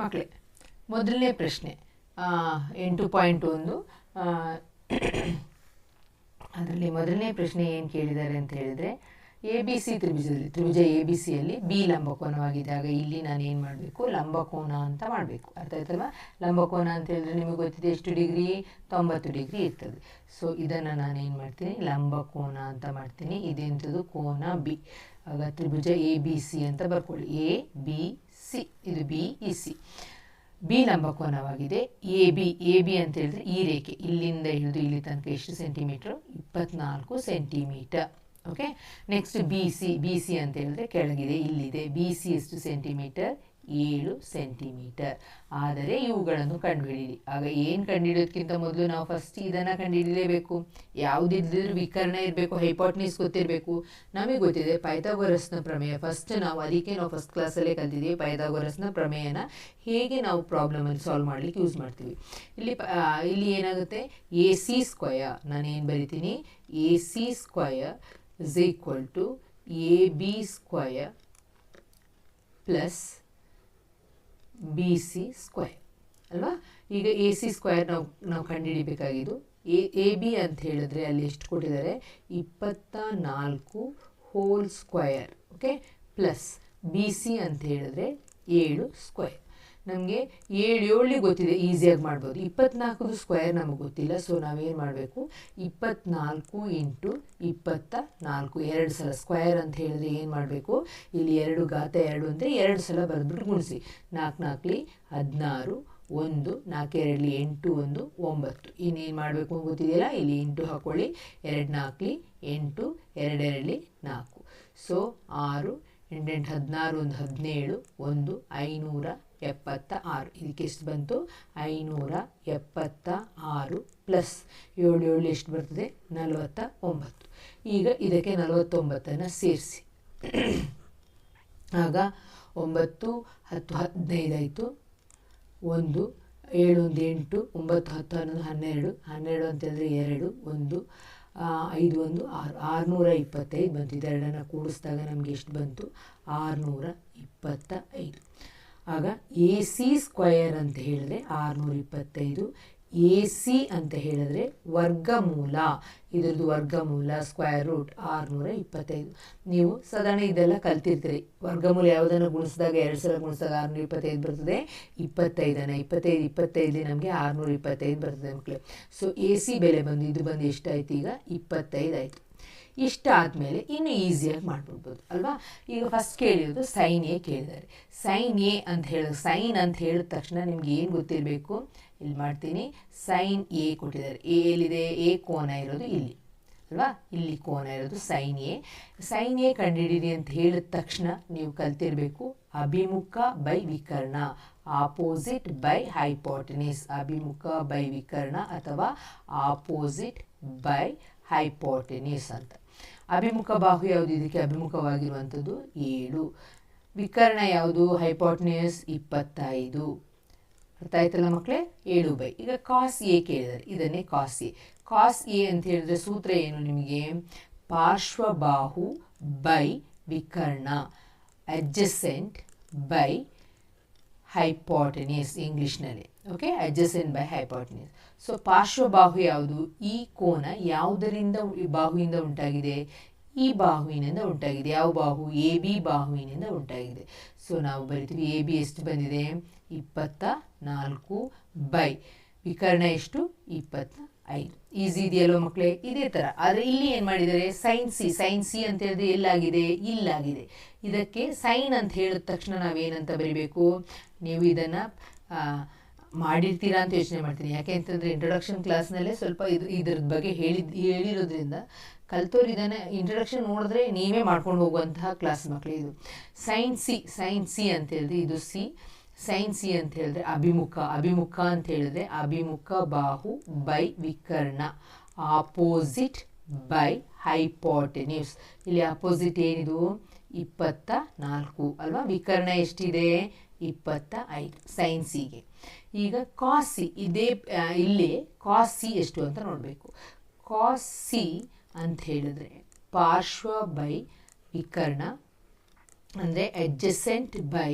ಮಕ್ಕಳೇ ಮೊದಲನೇ ಪ್ರಶ್ನೆ. ಎಂಟು ಪಾಯಿಂಟ್ ಒಂದು. ಅದರಲ್ಲಿ ಮೊದಲನೇ ಪ್ರಶ್ನೆ ಏನು ಕೇಳಿದ್ದಾರೆ ಅಂತ ಹೇಳಿದರೆ, ಎ ಬಿ ಸಿ ತ್ರಿಭುಜದಲ್ಲಿ, ತ್ರಿಭುಜ ಎ ಬಿ ಸಿಯಲ್ಲಿ ಬಿ ಲಂಬಕೋನವಾಗಿದ್ದಾಗ ಇಲ್ಲಿ ನಾನು ಏನು ಮಾಡಬೇಕು? ಲಂಬಕೋನ ಅಂತ ಮಾಡಬೇಕು. ಅರ್ಥ ಆಯ್ತಲ್ವಾ ಲಂಬಕೋನ ಅಂತ ಹೇಳಿದ್ರೆ ನಿಮಗೆ ಗೊತ್ತಿದೆ ಎಷ್ಟು ಡಿಗ್ರಿ? ತೊಂಬತ್ತು ಡಿಗ್ರಿ ಇರ್ತದೆ. ಸೊ ಇದನ್ನು ನಾನು ಏನು ಮಾಡ್ತೀನಿ? ಲಂಬಕೋನ ಅಂತ ಮಾಡ್ತೀನಿ. ಇದೆಂಥದ್ದು ಕೋನ ಬಿ. ಆಗ ತ್ರಿಭುಜ ಎ ಬಿ ಸಿ ಅಂತ ಬರ್ಕೊಳ್ಳಿ. ಎ ಬಿ ಸಿ, ಇದು ಬಿ ಇ ಸಿ. ಬಿ ಲಂಬಕೋನವಾಗಿದೆ ಎ, ಬಿ ಎ, ಬಿ ಅಂತ ಹೇಳಿದ್ರೆ ಈ ರೇಖೆ. ಇಲ್ಲಿಂದ ಹಿಡಿದು ಇಲ್ಲಿ ತನಕ ಎಷ್ಟು ಸೆಂಟಿಮೀಟರ್ ಇಪ್ಪತ್ನಾಲ್ಕು centimetre okay next B, C B, C ಅಂತ ಹೇಳಿದ್ರೆ ಕೆಳಗಿದೆ, ಇಲ್ಲಿದೆ. ಬಿ, ಸಿ ಎಷ್ಟು ಸೆಂಟಿಮೀಟರ್ ಏಳು ಸೆಂಟಿಮೀಟರ್. ಆದರೆ ಇವುಗಳನ್ನು ಕಂಡುಹಿಡಿಯಿರಿ. ಆಗ ಏನು ಕಂಡುಹಿಡಿಯೋದಕ್ಕಿಂತ ಮೊದಲು ನಾವು ಫಸ್ಟ್ ಇದನ್ನು ಕಂಡುಹಿಡಿಯಲೇಬೇಕು. ಯಾವುದಿದ್ರೂ ವಿಕರ್ಣ ಇರಬೇಕು ಹೈಪಾಟ್ನೀಸ್ ಗೊತ್ತಿರಬೇಕು. ನಮಗೆ ಗೊತ್ತಿದೆ ಪೈಥಾಗೊರಸ್ನ ಪ್ರಮೇಯ. ಫಸ್ಟ್ ನಾವು ಅದಕ್ಕೆ ನಾವು ಫಸ್ಟ್ ಕ್ಲಾಸಲ್ಲೇ ಕಲ್ತಿದ್ದೀವಿ ಪೈಥಾಗೊರಸ್ನ ಪ್ರಮೇಯನ. ಹೇಗೆ ನಾವು ಪ್ರಾಬ್ಲಮಲ್ಲಿ ಸಾಲ್ವ್ ಮಾಡಲಿಕ್ಕೆ ಯೂಸ್ ಮಾಡ್ತೀವಿ. ಇಲ್ಲಿ ಇಲ್ಲಿ ಏನಾಗುತ್ತೆ? ಎ ಸಿ ಸ್ಕ್ವಯರ್ ನಾನೇನು ಬರಿತೀನಿ? A C square is equal to A B square plus B C square ಅಲ್ವಾ? ಈಗ ಎ ಸಿ ಸ್ಕ್ವೇರ್ ನಾವು ನಾವು ಕಂಡುಹಿಡಿಬೇಕಾಗಿದ್ದು ಎ ಎ ಬಿ ಅಂತ ಹೇಳಿದ್ರೆ ಅಲ್ಲಿ ಎಷ್ಟು ಕೊಟ್ಟಿದ್ದಾರೆ? ಇಪ್ಪತ್ತ ನಾಲ್ಕು whole square okay plus B C ಅಂತ ಹೇಳಿದ್ರೆ ಏಳು ಸ್ಕ್ವಯರ್ ನಮಗೆ ಏಳು ಏಳು ಗೊತ್ತಿದೆ ಈಸಿಯಾಗಿ ಮಾಡ್ಬೋದು. ಇಪ್ಪತ್ನಾಲ್ಕದು ಸ್ಕ್ವಯರ್ ನಮಗೆ ಗೊತ್ತಿಲ್ಲ ಸೊ ನಾವೇನು ಮಾಡಬೇಕು? ಇಪ್ಪತ್ನಾಲ್ಕು ಇಂಟು ಇಪ್ಪತ್ತ ನಾಲ್ಕು ಎರಡು ಸಲ ಸ್ಕ್ವಯರ್ ಅಂತ ಹೇಳಿದ್ರೆ ಏನು ಮಾಡಬೇಕು? ಇಲ್ಲಿ ಎರಡು ಗಾತ ಎರಡು ಅಂದರೆ ಎರಡು ಸಲ ಬರೆದ್ಬಿಟ್ಟು ಗುಣಿಸಿ. ನಾಲ್ಕು ನಾಲ್ಕಲಿ ಹದಿನಾರು, ಒಂದು ನಾಲ್ಕೆರಡಲಿ ಎಂಟು, ಒಂದು, ಒಂಬತ್ತು. ಇನ್ನೇನು ಮಾಡಬೇಕು ಗೊತ್ತಿದೆಯಲ್ಲ? ಇಲ್ಲಿ ಎಂಟು ಹಾಕೊಳ್ಳಿ. ಎರಡು ನಾಲ್ಕಲಿ ಎಂಟು ಎರಡೆರಡಲಿ ನಾಲ್ಕು. ಸೊ ಆರು ಎಂಟೆಂಟು ಹದಿನಾರು, ಒಂದು ಹದಿನೇಳು, ಒಂದು, ಐನೂರ ಎಪ್ಪತ್ತ ಆರು ಇದಕ್ಕೆ ಎಷ್ಟು ಬಂತು ಐನೂರ ಎಪ್ಪತ್ತ ಆರು ಪ್ಲಸ್ ಏಳು ಏಳು ಎಷ್ಟು ಬರ್ತದೆ? ನಲವತ್ತ ಒಂಬತ್ತು ಈಗ ಇದಕ್ಕೆ ನಲವತ್ತೊಂಬತ್ತನ್ನು ಸೇರಿಸಿ. ಆಗ ಒಂಬತ್ತು, ಹತ್ತು ಹದಿನೈದಾಯಿತು ಒಂದು, ಏಳು, ಒಂದು, ಎಂಟು, ಒಂಬತ್ತು, ಹತ್ತು, ಹನ್ನೊಂದು, ಹನ್ನೆರಡು. ಹನ್ನೆರಡು ಅಂತಂದರೆ ಎರಡು, ಒಂದು ಐದು, ಒಂದು, ಆರು. ಆರುನೂರ ಇಪ್ಪತ್ತೈದು ಬಂತು. ಇದೆರಡನ್ನು ಕೂಡಿಸಿದಾಗ ನಮಗೆ ಎಷ್ಟು ಬಂತು? ಆರುನೂರ ಇಪ್ಪತ್ತ ಐದು ಆಗ ಎ ಸಿ ಸ್ಕ್ವಯರ್ ಅಂತ ಹೇಳಿದ್ರೆ ಆರುನೂರ ಇಪ್ಪತ್ತೈದು ಎ ಸಿ ಅಂತ ಹೇಳಿದ್ರೆ ವರ್ಗಮೂಲ. ಇದ್ರದ್ದು ವರ್ಗಮೂಲ ಸ್ಕ್ವಯರ್ ರೂಟ್ ಆರುನೂರ ಇಪ್ಪತ್ತೈದು ನೀವು ಸಾಧಾರಣ ಇದೆಲ್ಲ ಕಲ್ತಿರ್ತೀರಿ. ವರ್ಗಮೂಲ ಯಾವುದನ್ನು ಗುಣಿಸಿದಾಗ ಎರಡು ಸಲ ಗುಣಿಸಿದಾಗ ಆರುನೂರ ಇಪ್ಪತ್ತೈದು ಬರ್ತದೆ. ಇಪ್ಪತ್ತೈದನ್ನು ಇಪ್ಪತ್ತೈದು ಇಪ್ಪತ್ತೈದು ನಮಗೆ ಆರುನೂರ ಇಪ್ಪತ್ತೈದು ಬರ್ತದೆ ಮಕ್ಕಳು ಸೊ ಎ ಸಿ ಬೆಲೆ ಬಂದು, ಇದು ಬಂದು ಎಷ್ಟಾಯ್ತು ಈಗ? ಇಪ್ಪತ್ತೈದು ಆಯಿತು ಇಷ್ಟ ಆದಮೇಲೆ ಇನ್ನು ಈಸಿಯಾಗಿ ಮಾಡ್ಬಿಡ್ಬೋದು, ಅಲ್ವಾ? ಈಗ ಫಸ್ಟ್ ಕೇಳಿರೋದು ಸೈನ್ ಎ ಕೇಳಿದ್ದಾರೆ. ಸೈನ್ ಎ ಅಂತ ಹೇಳಿ ಸೈನ್ ಅಂತ ಹೇಳಿದ ತಕ್ಷಣ ನಿಮ್ಗೆ ಏನು ಗೊತ್ತಿರಬೇಕು? ಇಲ್ಲಿ ಮಾಡ್ತೀನಿ. ಸೈನ್ ಎ ಕೊಟ್ಟಿದ್ದಾರೆ. ಎ ಎಲ್ಲಿದೆ? ಎ ಕೋನ ಇರೋದು ಇಲ್ಲಿ, ಅಲ್ವಾ? ಇಲ್ಲಿ ಕೋನ ಇರೋದು ಸೈನ್ ಎ ಸೈನ್ ಎ ಕಂಡುಹಿಡೀರಿ ಅಂತ ಹೇಳಿದ ತಕ್ಷಣ ನೀವು ಕಲ್ತಿರಬೇಕು, ಅಭಿಮುಖ ಬೈ ವಿಕರ್ಣ ಆಪೋಸಿಟ್ ಬೈ ಹೈಪಾಟನಿಸ್ ಅಭಿಮುಖ ಬೈ ವಿಕರ್ಣ ಅಥವಾ ಆಪೋಸಿಟ್ ಬೈ ಹೈಪಾಟನಿಸ್ ಅಂತ. ಅಭಿಮುಖ ಬಾಹು ಯಾವುದು? ಇದಕ್ಕೆ ಅಭಿಮುಖವಾಗಿರುವಂಥದ್ದು ಏಳು. ವಿಕರ್ಣ ಯಾವುದು? ಹೈಪಾಟ್ನಿಯಸ್ ಇಪ್ಪತ್ತೈದು. ಅರ್ಥ ಆಯ್ತಲ್ಲ ಮಕ್ಕಳೇ ಏಳು ಬೈ. ಈಗ ಕಾಸ್ ಎ ಕೇಳಿದ್ದಾರೆ. ಇದನ್ನೇ ಕಾಸ್ ಎ ಕಾಸ್ ಎ ಅಂತ ಹೇಳಿದ್ರೆ ಸೂತ್ರ ಏನು ನಿಮಗೆ? ಪಾರ್ಶ್ವಬಾಹು ಬೈ ವಿಕರ್ಣ ಅಡ್ಜಸೆಂಟ್ ಬೈ ಹೈಪೋಟನಿಯಸ್ ಇಂಗ್ಲೀಷ್ನಲ್ಲಿ okay adjacent by hypotenuse. So ಪಾರ್ಶ್ವಬಾಹು ಯಾವುದು? ಈ ಕೋನ ಯಾವುದರಿಂದ ಈ ಬಾಹುವಿಂದ ಉಂಟಾಗಿದೆ. ಈ ಬಾಹುವಿನಿಂದ ಉಂಟಾಗಿದೆ. ಯಾವ ಬಾಹು? ಎ ಬಿ ಬಾಹುವಿನಿಂದ ಉಂಟಾಗಿದೆ. ಸೊ ನಾವು ಬರಿತೀವಿ ಎ ಬಿ ಎಷ್ಟು ಬಂದಿದೆ? ಇಪ್ಪತ್ತ ನಾಲ್ಕು ಬೈ. ವಿಕರ್ಣ ಎಷ್ಟು? ಇಪ್ಪತ್ತ ಐದು. ಈಸಿ ಇದೆಯಲ್ಲೋ ಮಕ್ಕಳೇ ಇದೇ ಥರ. ಆದರೆ ಇಲ್ಲಿ ಏನು ಮಾಡಿದ್ದಾರೆ? ಸೈನ್ ಸಿ ಸೈನ್ ಸಿ ಅಂತ ಹೇಳಿದ್ರೆ ಎಲ್ಲಾಗಿದೆ? ಇಲ್ಲಾಗಿದೆ. ಇದಕ್ಕೆ ಸೈನ್ ಅಂತ ಹೇಳಿದ ತಕ್ಷಣ ನಾವೇನಂತ ಬರಿಬೇಕು? ನೀವು ಇದನ್ನು ಮಾಡಿರ್ತೀರಾ ಅಂತ ಯೋಚನೆ ಮಾಡ್ತೀನಿ. ಯಾಕೆ ಅಂತಂದರೆ ಇಂಟ್ರೊಡಕ್ಷನ್ ಕ್ಲಾಸ್ನಲ್ಲೇ ಸ್ವಲ್ಪ ಇದು ಇದ್ರ ಬಗ್ಗೆ ಹೇಳಿದ ಹೇಳಿರೋದ್ರಿಂದ ಕಲ್ತೋರು ಇದನ್ನು ಇಂಟ್ರೊಡಕ್ಷನ್ ನೋಡಿದ್ರೆ ನೀವೇ ಮಾಡ್ಕೊಂಡು ಹೋಗುವಂತಹ ಕ್ಲಾಸ್ ಮಕ್ಕಳು ಇದು. ಸೈನ್ಸ್ ಸಿ ಸೈನ್ಸ್ ಸಿ ಅಂತ ಹೇಳಿದ್ರೆ ಇದು ಸಿ ಸೈನ್ಸ್ ಸಿ ಅಂತ ಹೇಳಿದ್ರೆ ಅಭಿಮುಖ ಅಭಿಮುಖ ಅಂತ ಹೇಳಿದ್ರೆ ಅಭಿಮುಖ, ಬಾಹು, ಬೈ, ವಿಕರ್ಣ ಆಪೋಸಿಟ್ ಬೈ ಹೈಪೋಟೆನ್ಯೂಸ್ ಇಲ್ಲಿ ಅಪೋಸಿಟ್ ಏನಿದು? ಇಪ್ಪತ್ತ ನಾಲ್ಕು. ಅಲ್ವಾ? ವಿಕರ್ಣ ಎಷ್ಟಿದೆ? ಇಪ್ಪತ್ತ ಐದು. ಸೈನ್ ಸಿಗೆ ಈಗ ಕಾಸ್ ಸಿ ಇದೇ ಇಲ್ಲಿ ಕಾಸಿ ಸಿ ಎಷ್ಟು ಅಂತ ನೋಡಬೇಕು. ಕಾಸ್ ಸಿ ಅಂತ ಹೇಳಿದ್ರೆ ಪಾರ್ಶ್ವ ಬೈ ವಿಕರ್ಣ, ಅಂದರೆ ಅಡ್ಜಸೆಂಟ್ ಬೈ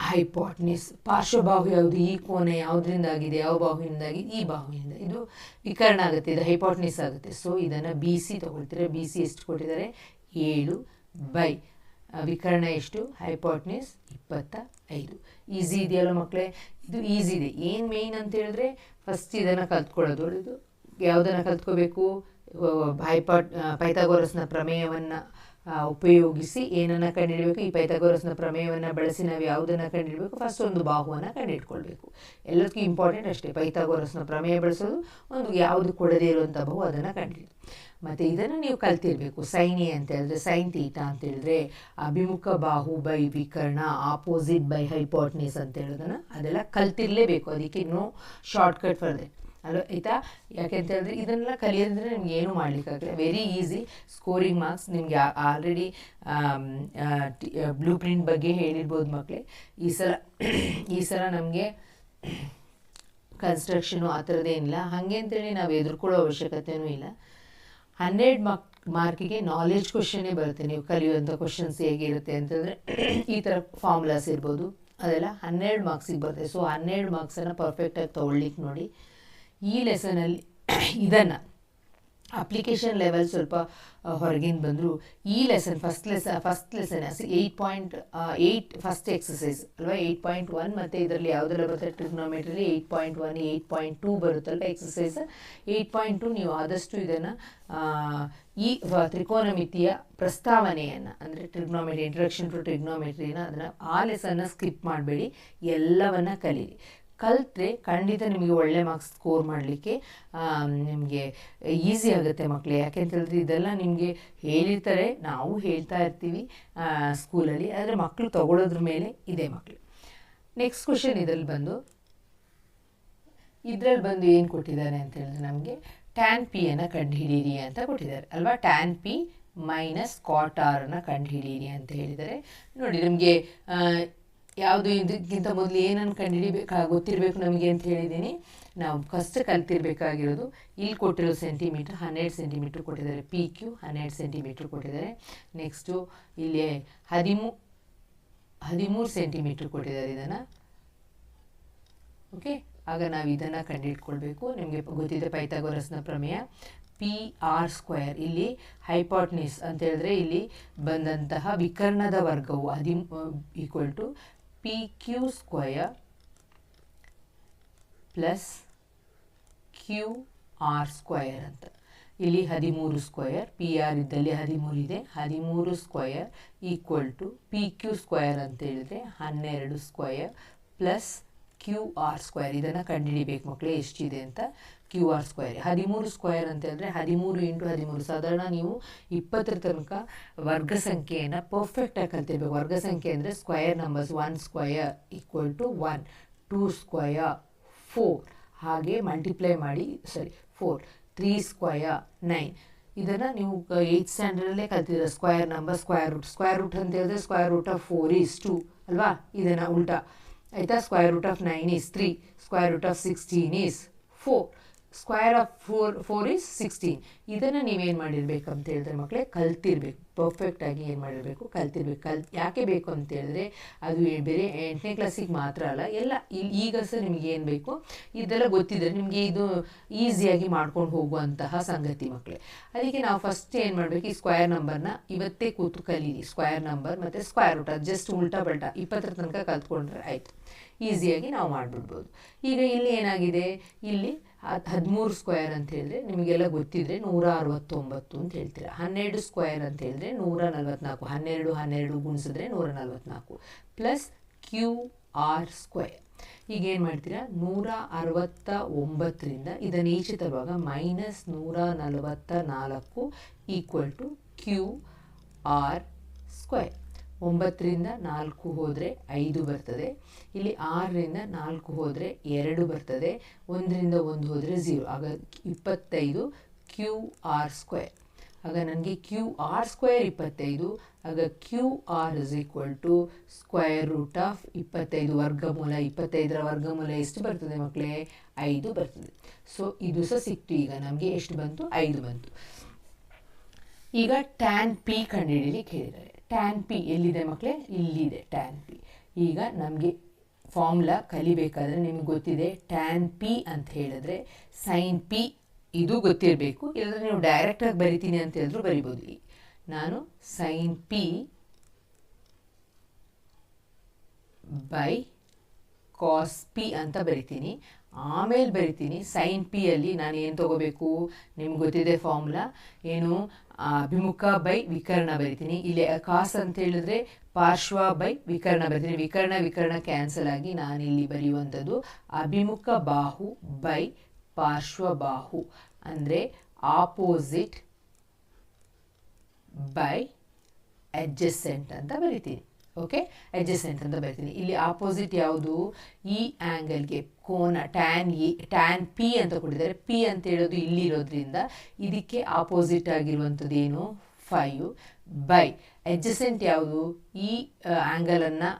ಹೈಪಾಟ್ನಿಸ್ ಪಾರ್ಶ್ವಬಾಹು ಯಾವುದು? ಈ ಕೋನೆ ಯಾವುದರಿಂದ ಆಗಿದೆ ಯಾವ ಬಾಹುವಿನಿಂದಾಗಿ? ಈ ಬಾಹುವಿನಿಂದ. ಇದು ವಿಕರ್ಣ ಆಗುತ್ತೆ, ಇದು ಹೈಪಾಟ್ನಿಸ್ ಆಗುತ್ತೆ. ಸೊ ಇದನ್ನು ಬಿ ಸಿ ತೊಗೊಳ್ತೀರಾ? ಬಿ ಸಿ ಎಷ್ಟು ಕೊಟ್ಟಿದ್ದಾರೆ? ಏಳು ಬೈ. ವಿಕರ್ಣ ಎಷ್ಟು? ಹೈಪಾಟ್ನಿಸ್ ಇಪ್ಪತ್ತ ಐದು ಈಸಿ ಇದೆಯಲ್ಲ ಮಕ್ಕಳೇ ಇದು ಈಸಿ ಇದೆ. ಏನು ಮೇಯ್ನ್ ಅಂತ ಹೇಳಿದ್ರೆ ಫಸ್ಟ್ ಇದನ್ನು ಕಲ್ತ್ಕೊಳ್ಳೋದು ಒಳ್ಳೆಯದು ಯಾವುದನ್ನು ಕಲ್ತ್ಕೋಬೇಕು? ಹೈಪಾಟ್ ಪೈಥಾಗೋರಸ್ನ ಪ್ರಮೇಯವನ್ನು ಉಪಯೋಗಿಸಿ ಏನನ್ನು ಕಂಡುಹಿಡಬೇಕು? ಈ ಪೈಥಾಗೋರಸ್ನ ಪ್ರಮೇಯವನ್ನು ಬಳಸಿ ನಾವು ಯಾವುದನ್ನು ಕಂಡುಹಿಡಬೇಕು? ಫಸ್ಟ್ ಒಂದು ಬಾಹುವನ್ನು ಕಂಡುಹಿಡ್ಕೊಳ್ಬೇಕು. ಎಲ್ಲದಕ್ಕೂ ಇಂಪಾರ್ಟೆಂಟ್ ಅಷ್ಟೇ. ಪೈಥಾಗೋರಸ್ನ ಪ್ರಮೇಯ ಬಳಸೋದು, ಒಂದು ಯಾವುದು ಕೊಡದೇ ಇರುವಂಥ ಬಹು ಅದನ್ನು ಕಂಡುಹಿಡಿದು ಮತ್ತು ಇದನ್ನು ನೀವು ಕಲ್ತಿರಬೇಕು. ಸೈನಿ ಅಂತ ಹೇಳಿದ್ರೆ ಸೈನ್ ತೀಟ ಅಂತ ಹೇಳಿದ್ರೆ ಅಭಿಮುಖ ಬಾಹು ಬೈ ವಿಕರ್ಣ ಆಪೋಸಿಟ್ ಬೈ ಹೈಪಾಟ್ನಿಸ್ ಅಂತ ಹೇಳೋದನ್ನು ಅದೆಲ್ಲ ಕಲ್ತಿರಲೇಬೇಕು. ಅದಕ್ಕೆ ಇನ್ನೂ ಶಾರ್ಟ್ಕಟ್ ಫಾರ್ ದೆ ಅಲ್ಲ ಆಯಿತಾ? ಯಾಕೆಂತ ಹೇಳಿದ್ರೆ ಇದನ್ನೆಲ್ಲ ಕಲಿಯೋದ್ರೆ ನಿಮ್ಗೆ ಏನು ಮಾಡಲಿಕ್ಕಾಗಲ್ಲ ವೆರಿ ಈಸಿ ಸ್ಕೋರಿಂಗ್ ಮಾರ್ಕ್ಸ್ ನಿಮಗೆ ಆಲ್ರೆಡಿ ಬ್ಲೂ ಪ್ರಿಂಟ್ ಬಗ್ಗೆ ಹೇಳಿರ್ಬೋದು ಮಕ್ಕಳೇ ಈ ಸಲ ಈ ಸಲ ನಮಗೆ ಕನ್ಸ್ಟ್ರಕ್ಷನು ಆ ಥರದ್ದೇನಿಲ್ಲ ಹಾಗೆ ಅಂತೇಳಿ ನಾವು ಎದುರ್ಕೊಳ್ಳೋ ಅವಶ್ಯಕತೆಯೂ ಇಲ್ಲ. ಹಂಡ್ರೆಡ್ ಮಾರ್ಕ್ ಮಾರ್ಕಿಗೆ ನಾಲೆಜ್ ಕ್ವಶನ್ನೇ ಬರುತ್ತೆ. ನೀವು ಕಲಿಯುವಂಥ ಕ್ವಶನ್ಸ್ ಹೇಗಿರುತ್ತೆ ಅಂತಂದರೆ, ಈ ಥರ ಫಾರ್ಮುಲಾಸ್ ಇರ್ಬೋದು. ಅದೆಲ್ಲ ಹನ್ನೆರಡು ಮಾರ್ಕ್ಸಿಗೆ ಬರುತ್ತೆ. ಸೊ ಹನ್ನೆರಡು ಮಾರ್ಕ್ಸನ್ನು ಪರ್ಫೆಕ್ಟಾಗಿ ತೊಗೊಳ್ಲಿಕ್ಕೆ ನೋಡಿ. ಈ ಲೆಸನಲ್ಲಿ ಇದನ್ನು ಅಪ್ಲಿಕೇಶನ್ ಲೆವೆಲ್ ಸ್ವಲ್ಪ ಹೊರಗಿಂದ ಬಂದರು. ಈ lesson first ಲೆಸ first lesson eight point eight first exercise ಅಲ್ವಾ? ಏಯ್ಟ್ ಪಾಯಿಂಟ್ ಒನ್ ಮತ್ತು ಇದರಲ್ಲಿ ಯಾವುದೆಲ್ಲ ಬರುತ್ತೆ? Trigonometry eight point one eight point two ಬರುತ್ತಲ್ಲ ಎಕ್ಸಸೈಸ್ ಏಯ್ಟ್ ಪಾಯಿಂಟ್ ಟು ನೀವು ಆದಷ್ಟು ಇದನ್ನು ಈ ತ್ರಿಕೋನಮಿತಿಯ ಪ್ರಸ್ತಾವನೆಯನ್ನು, ಅಂದರೆ ಟ್ರಿಗ್ನೋಮೆಟ್ರಿ ಇಂಟ್ರಡಕ್ಷನ್ ಟು ಟ್ರಿಗ್ನೋಮೆಟ್ರಿನ ಅದನ್ನು ಆ ಲೆಸನ್ನ ಸ್ಕಿಪ್ ಮಾಡಬೇಡಿ. ಎಲ್ಲವನ್ನ ಕಲೀರಿ. ಕಲಿತ್ರೆ ಖಂಡಿತ ನಿಮಗೆ ಒಳ್ಳೆ ಮಾರ್ಕ್ಸ್ ಸ್ಕೋರ್ ಮಾಡಲಿಕ್ಕೆ ನಿಮಗೆ ಈಸಿ ಆಗುತ್ತೆ ಮಕ್ಕಳು ಯಾಕೆಂತ ಹೇಳಿದ್ರೆ ಇದೆಲ್ಲ ನಿಮಗೆ ಹೇಳಿರ್ತಾರೆ, ನಾವು ಹೇಳ್ತಾ ಇರ್ತೀವಿ ಸ್ಕೂಲಲ್ಲಿ ಆದರೆ ಮಕ್ಕಳು ತಗೊಳ್ಳೋದ್ರ ಮೇಲೆ ಇದೆ ಮಕ್ಕಳು ನೆಕ್ಸ್ಟ್ ಕ್ವಶನ್ ಇದರಲ್ಲಿ ಬಂದು ಇದರಲ್ಲಿ ಬಂದು ಏನು ಕೊಟ್ಟಿದ್ದಾರೆ ಅಂತ ಹೇಳಿದ್ರೆ ನಮಗೆ ಟ್ಯಾನ್ ಪಿಯನ್ನು ಕಂಡುಹಿಡೀರಿ ಅಂತ ಕೊಟ್ಟಿದ್ದಾರೆ. ಅಲ್ವಾ? ಟ್ಯಾನ್ ಪಿ ಮೈನಸ್ ಕಾಟ್ ಆರನ್ನು ಕಂಡುಹಿಡೀರಿ ಅಂತ ಹೇಳಿದರೆ ನೋಡಿ, ನಮಗೆ ಯಾವುದು ಇದಕ್ಕಿಂತ ಮೊದಲು ಏನನ್ನು ಕಂಡುಹಿಡಿಬೇಕಾ ಗೊತ್ತಿರಬೇಕು ನಮಗೆ ಅಂತ ಹೇಳಿದ್ದೀನಿ. ನಾವು ಫಸ್ಟ್ ಕಲ್ತಿರಬೇಕಾಗಿರೋದು ಇಲ್ಲಿ ಕೊಟ್ಟಿರೋ ಸೆಂಟಿಮೀಟ್ರ್ ಹನ್ನೆರಡು ಸೆಂಟಿಮೀಟ್ರ್ ಕೊಟ್ಟಿದ್ದಾರೆ. ಪಿ ಕ್ಯೂ ಹನ್ನೆರಡು ಸೆಂಟಿಮೀಟ್ರ್ ಕೊಟ್ಟಿದ್ದಾರೆ. ನೆಕ್ಸ್ಟು ಇಲ್ಲಿ ಹದಿಮೂ ಹದಿಮೂರು ಸೆಂಟಿಮೀಟ್ರ್ ಕೊಟ್ಟಿದ್ದಾರೆ ಇದನ್ನು. ಓಕೆ ಆಗ ನಾವು ಇದನ್ನು ಕಂಡುಹಿಡ್ಕೊಳ್ಬೇಕು. ನಿಮಗೆ ಗೊತ್ತಿದೆ ಪೈಥಾಗೋರಸ್ನ ಪ್ರಮೇಯ. ಪಿ ಆರ್ ಸ್ಕ್ವೇರ್ ಇಲ್ಲಿ ಹೈಪಾಟ್ನಿಸ್ ಅಂತ ಹೇಳಿದ್ರೆ ಇಲ್ಲಿ ಬಂದಂತಹ ವಿಕರ್ಣದ ವರ್ಗವು ಹದಿ equal to P Q plus plus Q R square ಅಂತ. ಇಲ್ಲಿ ಹದಿಮೂರು ಸ್ಕ್ವಯರ್ ಪಿ ಆರ್ ಇದ್ದಲ್ಲಿ ಹದಿಮೂರು ಇದೆ. ಹದಿಮೂರು square equal to P Q square ಅಂತ ಹೇಳಿದ್ರೆ ಹನ್ನೆರಡು square plus Q R square ಇದನ್ನು ಕಂಡುಹಿಡಿಬೇಕು ಮಕ್ಕಳೇ ಎಷ್ಟಿದೆ ಅಂತ. ಕ್ಯೂ ಆರ್ ಸ್ಕ್ವೇರ್ ಹದಿಮೂರು ಸ್ಕ್ವೇರ್ ಅಂತ ಹೇಳಿದ್ರೆ ಹದಿಮೂರು ಇಂಟು ಹದಿಮೂರು. ಸಾಧಾರಣ ನೀವು ಇಪ್ಪತ್ತರ ತನಕ ವರ್ಗ ಸಂಖ್ಯೆಯನ್ನು ಪರ್ಫೆಕ್ಟಾಗಿ ಕಲ್ತಿರ್ಬೇಕು. ವರ್ಗ ಸಂಖ್ಯೆ ಅಂದರೆ square numbers one square equal to one two square four ಹಾಗೆ ಮಲ್ಟಿಪ್ಲೈ ಮಾಡಿ sorry four three square nine ಇದನ್ನು ನೀವು ಏಯ್ತ್ ಸ್ಟ್ಯಾಂಡರ್ಡಲ್ಲೇ ಕಲ್ತಿದ್ದೀರ? Square number square root square root ಅಂತ ಹೇಳಿದ್ರೆ square root of four is two ಅಲ್ವಾ? ಇದನ್ನು ಉಲ್ಟಾ. ಆಯಿತಾ? Square root of nine is three square root of sixteen is four square of four four is sixteen ಇದನ್ನು ನೀವೇನು ಮಾಡಿರಬೇಕು ಅಂತ ಹೇಳಿದ್ರೆ ಮಕ್ಕಳೇ ಕಲ್ತಿರ್ಬೇಕು. ಪರ್ಫೆಕ್ಟಾಗಿ ಏನು ಮಾಡಿರಬೇಕು? ಕಲ್ತಿರ್ಬೇಕು. ಕಲ್, ಯಾಕೆ ಬೇಕು ಅಂತ ಹೇಳಿದ್ರೆ, ಅದು ಬೇರೆ ಎಂಟನೇ ಕ್ಲಾಸಿಗೆ ಮಾತ್ರ ಅಲ್ಲ, ಎಲ್ಲ ಈಗ ಸಹ ನಿಮಗೆ ಏನು ಬೇಕು? ಇದೆಲ್ಲ ಗೊತ್ತಿದ್ರೆ ನಿಮಗೆ ಇದು ಈಸಿಯಾಗಿ ಮಾಡ್ಕೊಂಡು ಹೋಗುವಂತಹ ಸಂಗತಿ ಮಕ್ಕಳೇ ಅದಕ್ಕೆ ನಾವು ಫಸ್ಟ್ ಏನು ಮಾಡಬೇಕು, ಈ ಸ್ಕ್ವಯರ್ ನಂಬರ್ನ ಇವತ್ತೇ ಕೂತು ಕಲೀರಿ. ಸ್ಕ್ವಯರ್ ನಂಬರ್ ಮತ್ತು ಸ್ಕ್ವಯರ್ ಅದು ಜಸ್ಟ್ ಉಲ್ಟಾ ಬಲ್ಟಾ ಇಪ್ಪತ್ತರ ತನಕ ಕಲ್ತ್ಕೊಂಡ್ರೆ ಆಯಿತು. ಈಸಿಯಾಗಿ ನಾವು ಮಾಡಿಬಿಡ್ಬೋದು. ಈಗ ಇಲ್ಲಿ ಏನಾಗಿದೆ? ಇಲ್ಲಿ ಹದಿಮೂರು ಸ್ಕ್ವೇರ್ ಅಂತ ಹೇಳಿದ್ರೆ ನಿಮಗೆಲ್ಲ ಗೊತ್ತಿದ್ರೆ ನೂರ ಅರವತ್ತೊಂಬತ್ತು ಅಂತ ಹೇಳ್ತೀರಾ. ಹನ್ನೆರಡು ಸ್ಕ್ವೇರ್ ಅಂತ ಹೇಳಿದ್ರೆ ನೂರ ನಲ್ವತ್ನಾಲ್ಕು. ಹನ್ನೆರಡು ಹನ್ನೆರಡು ಗುಣಿಸಿದ್ರೆ ನೂರ ನಲ್ವತ್ನಾಲ್ಕು. Plus Q R square. ಈಗ ಏನು ಮಾಡ್ತೀರಾ? ನೂರ ಅರವತ್ತ ಒಂಬತ್ತರಿಂದ ಇದನ್ನು ಈಚೆ ತರುವಾಗ ಮೈನಸ್ ನೂರ ನಲವತ್ತ ನಾಲ್ಕು equal to Q R square. ಒಂಬತ್ತರಿಂದ ನಾಲ್ಕು ಹೋದರೆ ಐದು ಬರ್ತದೆ. ಇಲ್ಲಿ ಆರರಿಂದ ನಾಲ್ಕು ಹೋದರೆ ಎರಡು ಬರ್ತದೆ. ಒಂದರಿಂದ ಒಂದು ಹೋದರೆ ಝೀರೋ ಆಗ ಇಪ್ಪತ್ತೈದು ಕ್ಯೂ ಆರ್ ಸ್ಕ್ವೇರ್ ಆಗ ನನಗೆ ಕ್ಯೂ ಆರ್ ಸ್ಕ್ವೇರ್ ಇಪ್ಪತ್ತೈದು. ಆಗ Q R is equal to square root of ಇಪ್ಪತ್ತೈದು ವರ್ಗಮೂಲ. ಇಪ್ಪತ್ತೈದರ ವರ್ಗಮೂಲ ಎಷ್ಟು ಬರ್ತದೆ ಮಕ್ಕಳೇ ಐದು ಬರ್ತದೆ. ಸೊ ಇದು ಸಹ ಸಿಕ್ತು. ಈಗ ನಮಗೆ ಎಷ್ಟು ಬಂತು? ಐದು ಬಂತು. ಈಗ ಟ್ಯಾನ್ ಪಿ ಕಂಡುಹಿಡಿಯಲಿಕ್ಕೆ ಹೇಳಿದ್ದಾರೆ. ಟ್ಯಾನ್ ಪಿ ಎಲ್ಲಿದೆ ಮಕ್ಕಳೇ ಇಲ್ಲಿದೆ ಟ್ಯಾನ್ ಪಿ ಈಗ ನಮಗೆ ಫಾರ್ಮುಲಾ ಕಲಿಬೇಕಾದ್ರೆ ನಿಮಗೆ ಗೊತ್ತಿದೆ ಟ್ಯಾನ್ ಪಿ ಅಂತ ಹೇಳಿದ್ರೆ ಸೈನ್ ಪಿ ಇದು ಗೊತ್ತಿರಬೇಕು. ಇಲ್ಲದ್ರೆ ನೀವು ಡೈರೆಕ್ಟಾಗಿ ಬರಿತೀನಿ ಅಂತ ಹೇಳಿದ್ರು ಬರಿಬೋದು. ನಾನು sine P by cos P ಅಂತ ಬರಿತೀನಿ. ಆಮೇಲೆ ಬರಿತೀನಿ. ಸೈನ್ ಪಿಯಲ್ಲಿ ನಾನು ಏನು ತಗೋಬೇಕು? ನಿಮ್ಗೆ ಗೊತ್ತಿದೆ ಫಾರ್ಮುಲಾ? ಏನು? ಅಭಿಮುಖ ಬೈ ವಿಕರ್ಣ ಬರಿತೀನಿ. ಇಲ್ಲಿ ಕಾಸ್ ಅಂತ ಹೇಳಿದ್ರೆ ಪಾರ್ಶ್ವ ಬೈ ವಿಕರ್ಣ ಬರಿತೀನಿ. ವಿಕರ್ಣ ವಿಕರ್ಣ ಕ್ಯಾನ್ಸಲ್ ಆಗಿ ನಾನಿಲ್ಲಿ ಬರೆಯುವಂಥದ್ದು ಅಭಿಮುಖ ಬಾಹು ಬೈ ಪಾರ್ಶ್ವ ಬಾಹು. ಅಂದರೆ ಆಪೋಸಿಟ್ ಬೈ ಅಡ್ಜಸೆಂಟ್ ಅಂತ ಬರಿತೀನಿ. ಓಕೆ ಅಡ್ಜಸೆಂಟ್ ಅಂತ ಬರ್ತೀನಿ. ಇಲ್ಲಿ ಆಪೋಸಿಟ್ ಯಾವುದು? ಈ ಆ್ಯಂಗಲ್ಗೆ ಕೋನ ಟ್ಯಾನ್ ಇ ಟ್ಯಾನ್ ಪಿ ಅಂತ ಕೊಟ್ಟಿದ್ದಾರೆ. ಪಿ ಅಂತ ಹೇಳೋದು ಇಲ್ಲಿರೋದ್ರಿಂದ ಇದಕ್ಕೆ ಆಪೋಸಿಟ್ ಆಗಿರುವಂಥದ್ದು ಏನು? ಫೈವ್ ಬೈ ಅಡ್ಜಸೆಂಟ್ ಯಾವುದು? ಈ ಆ್ಯಂಗಲನ್ನು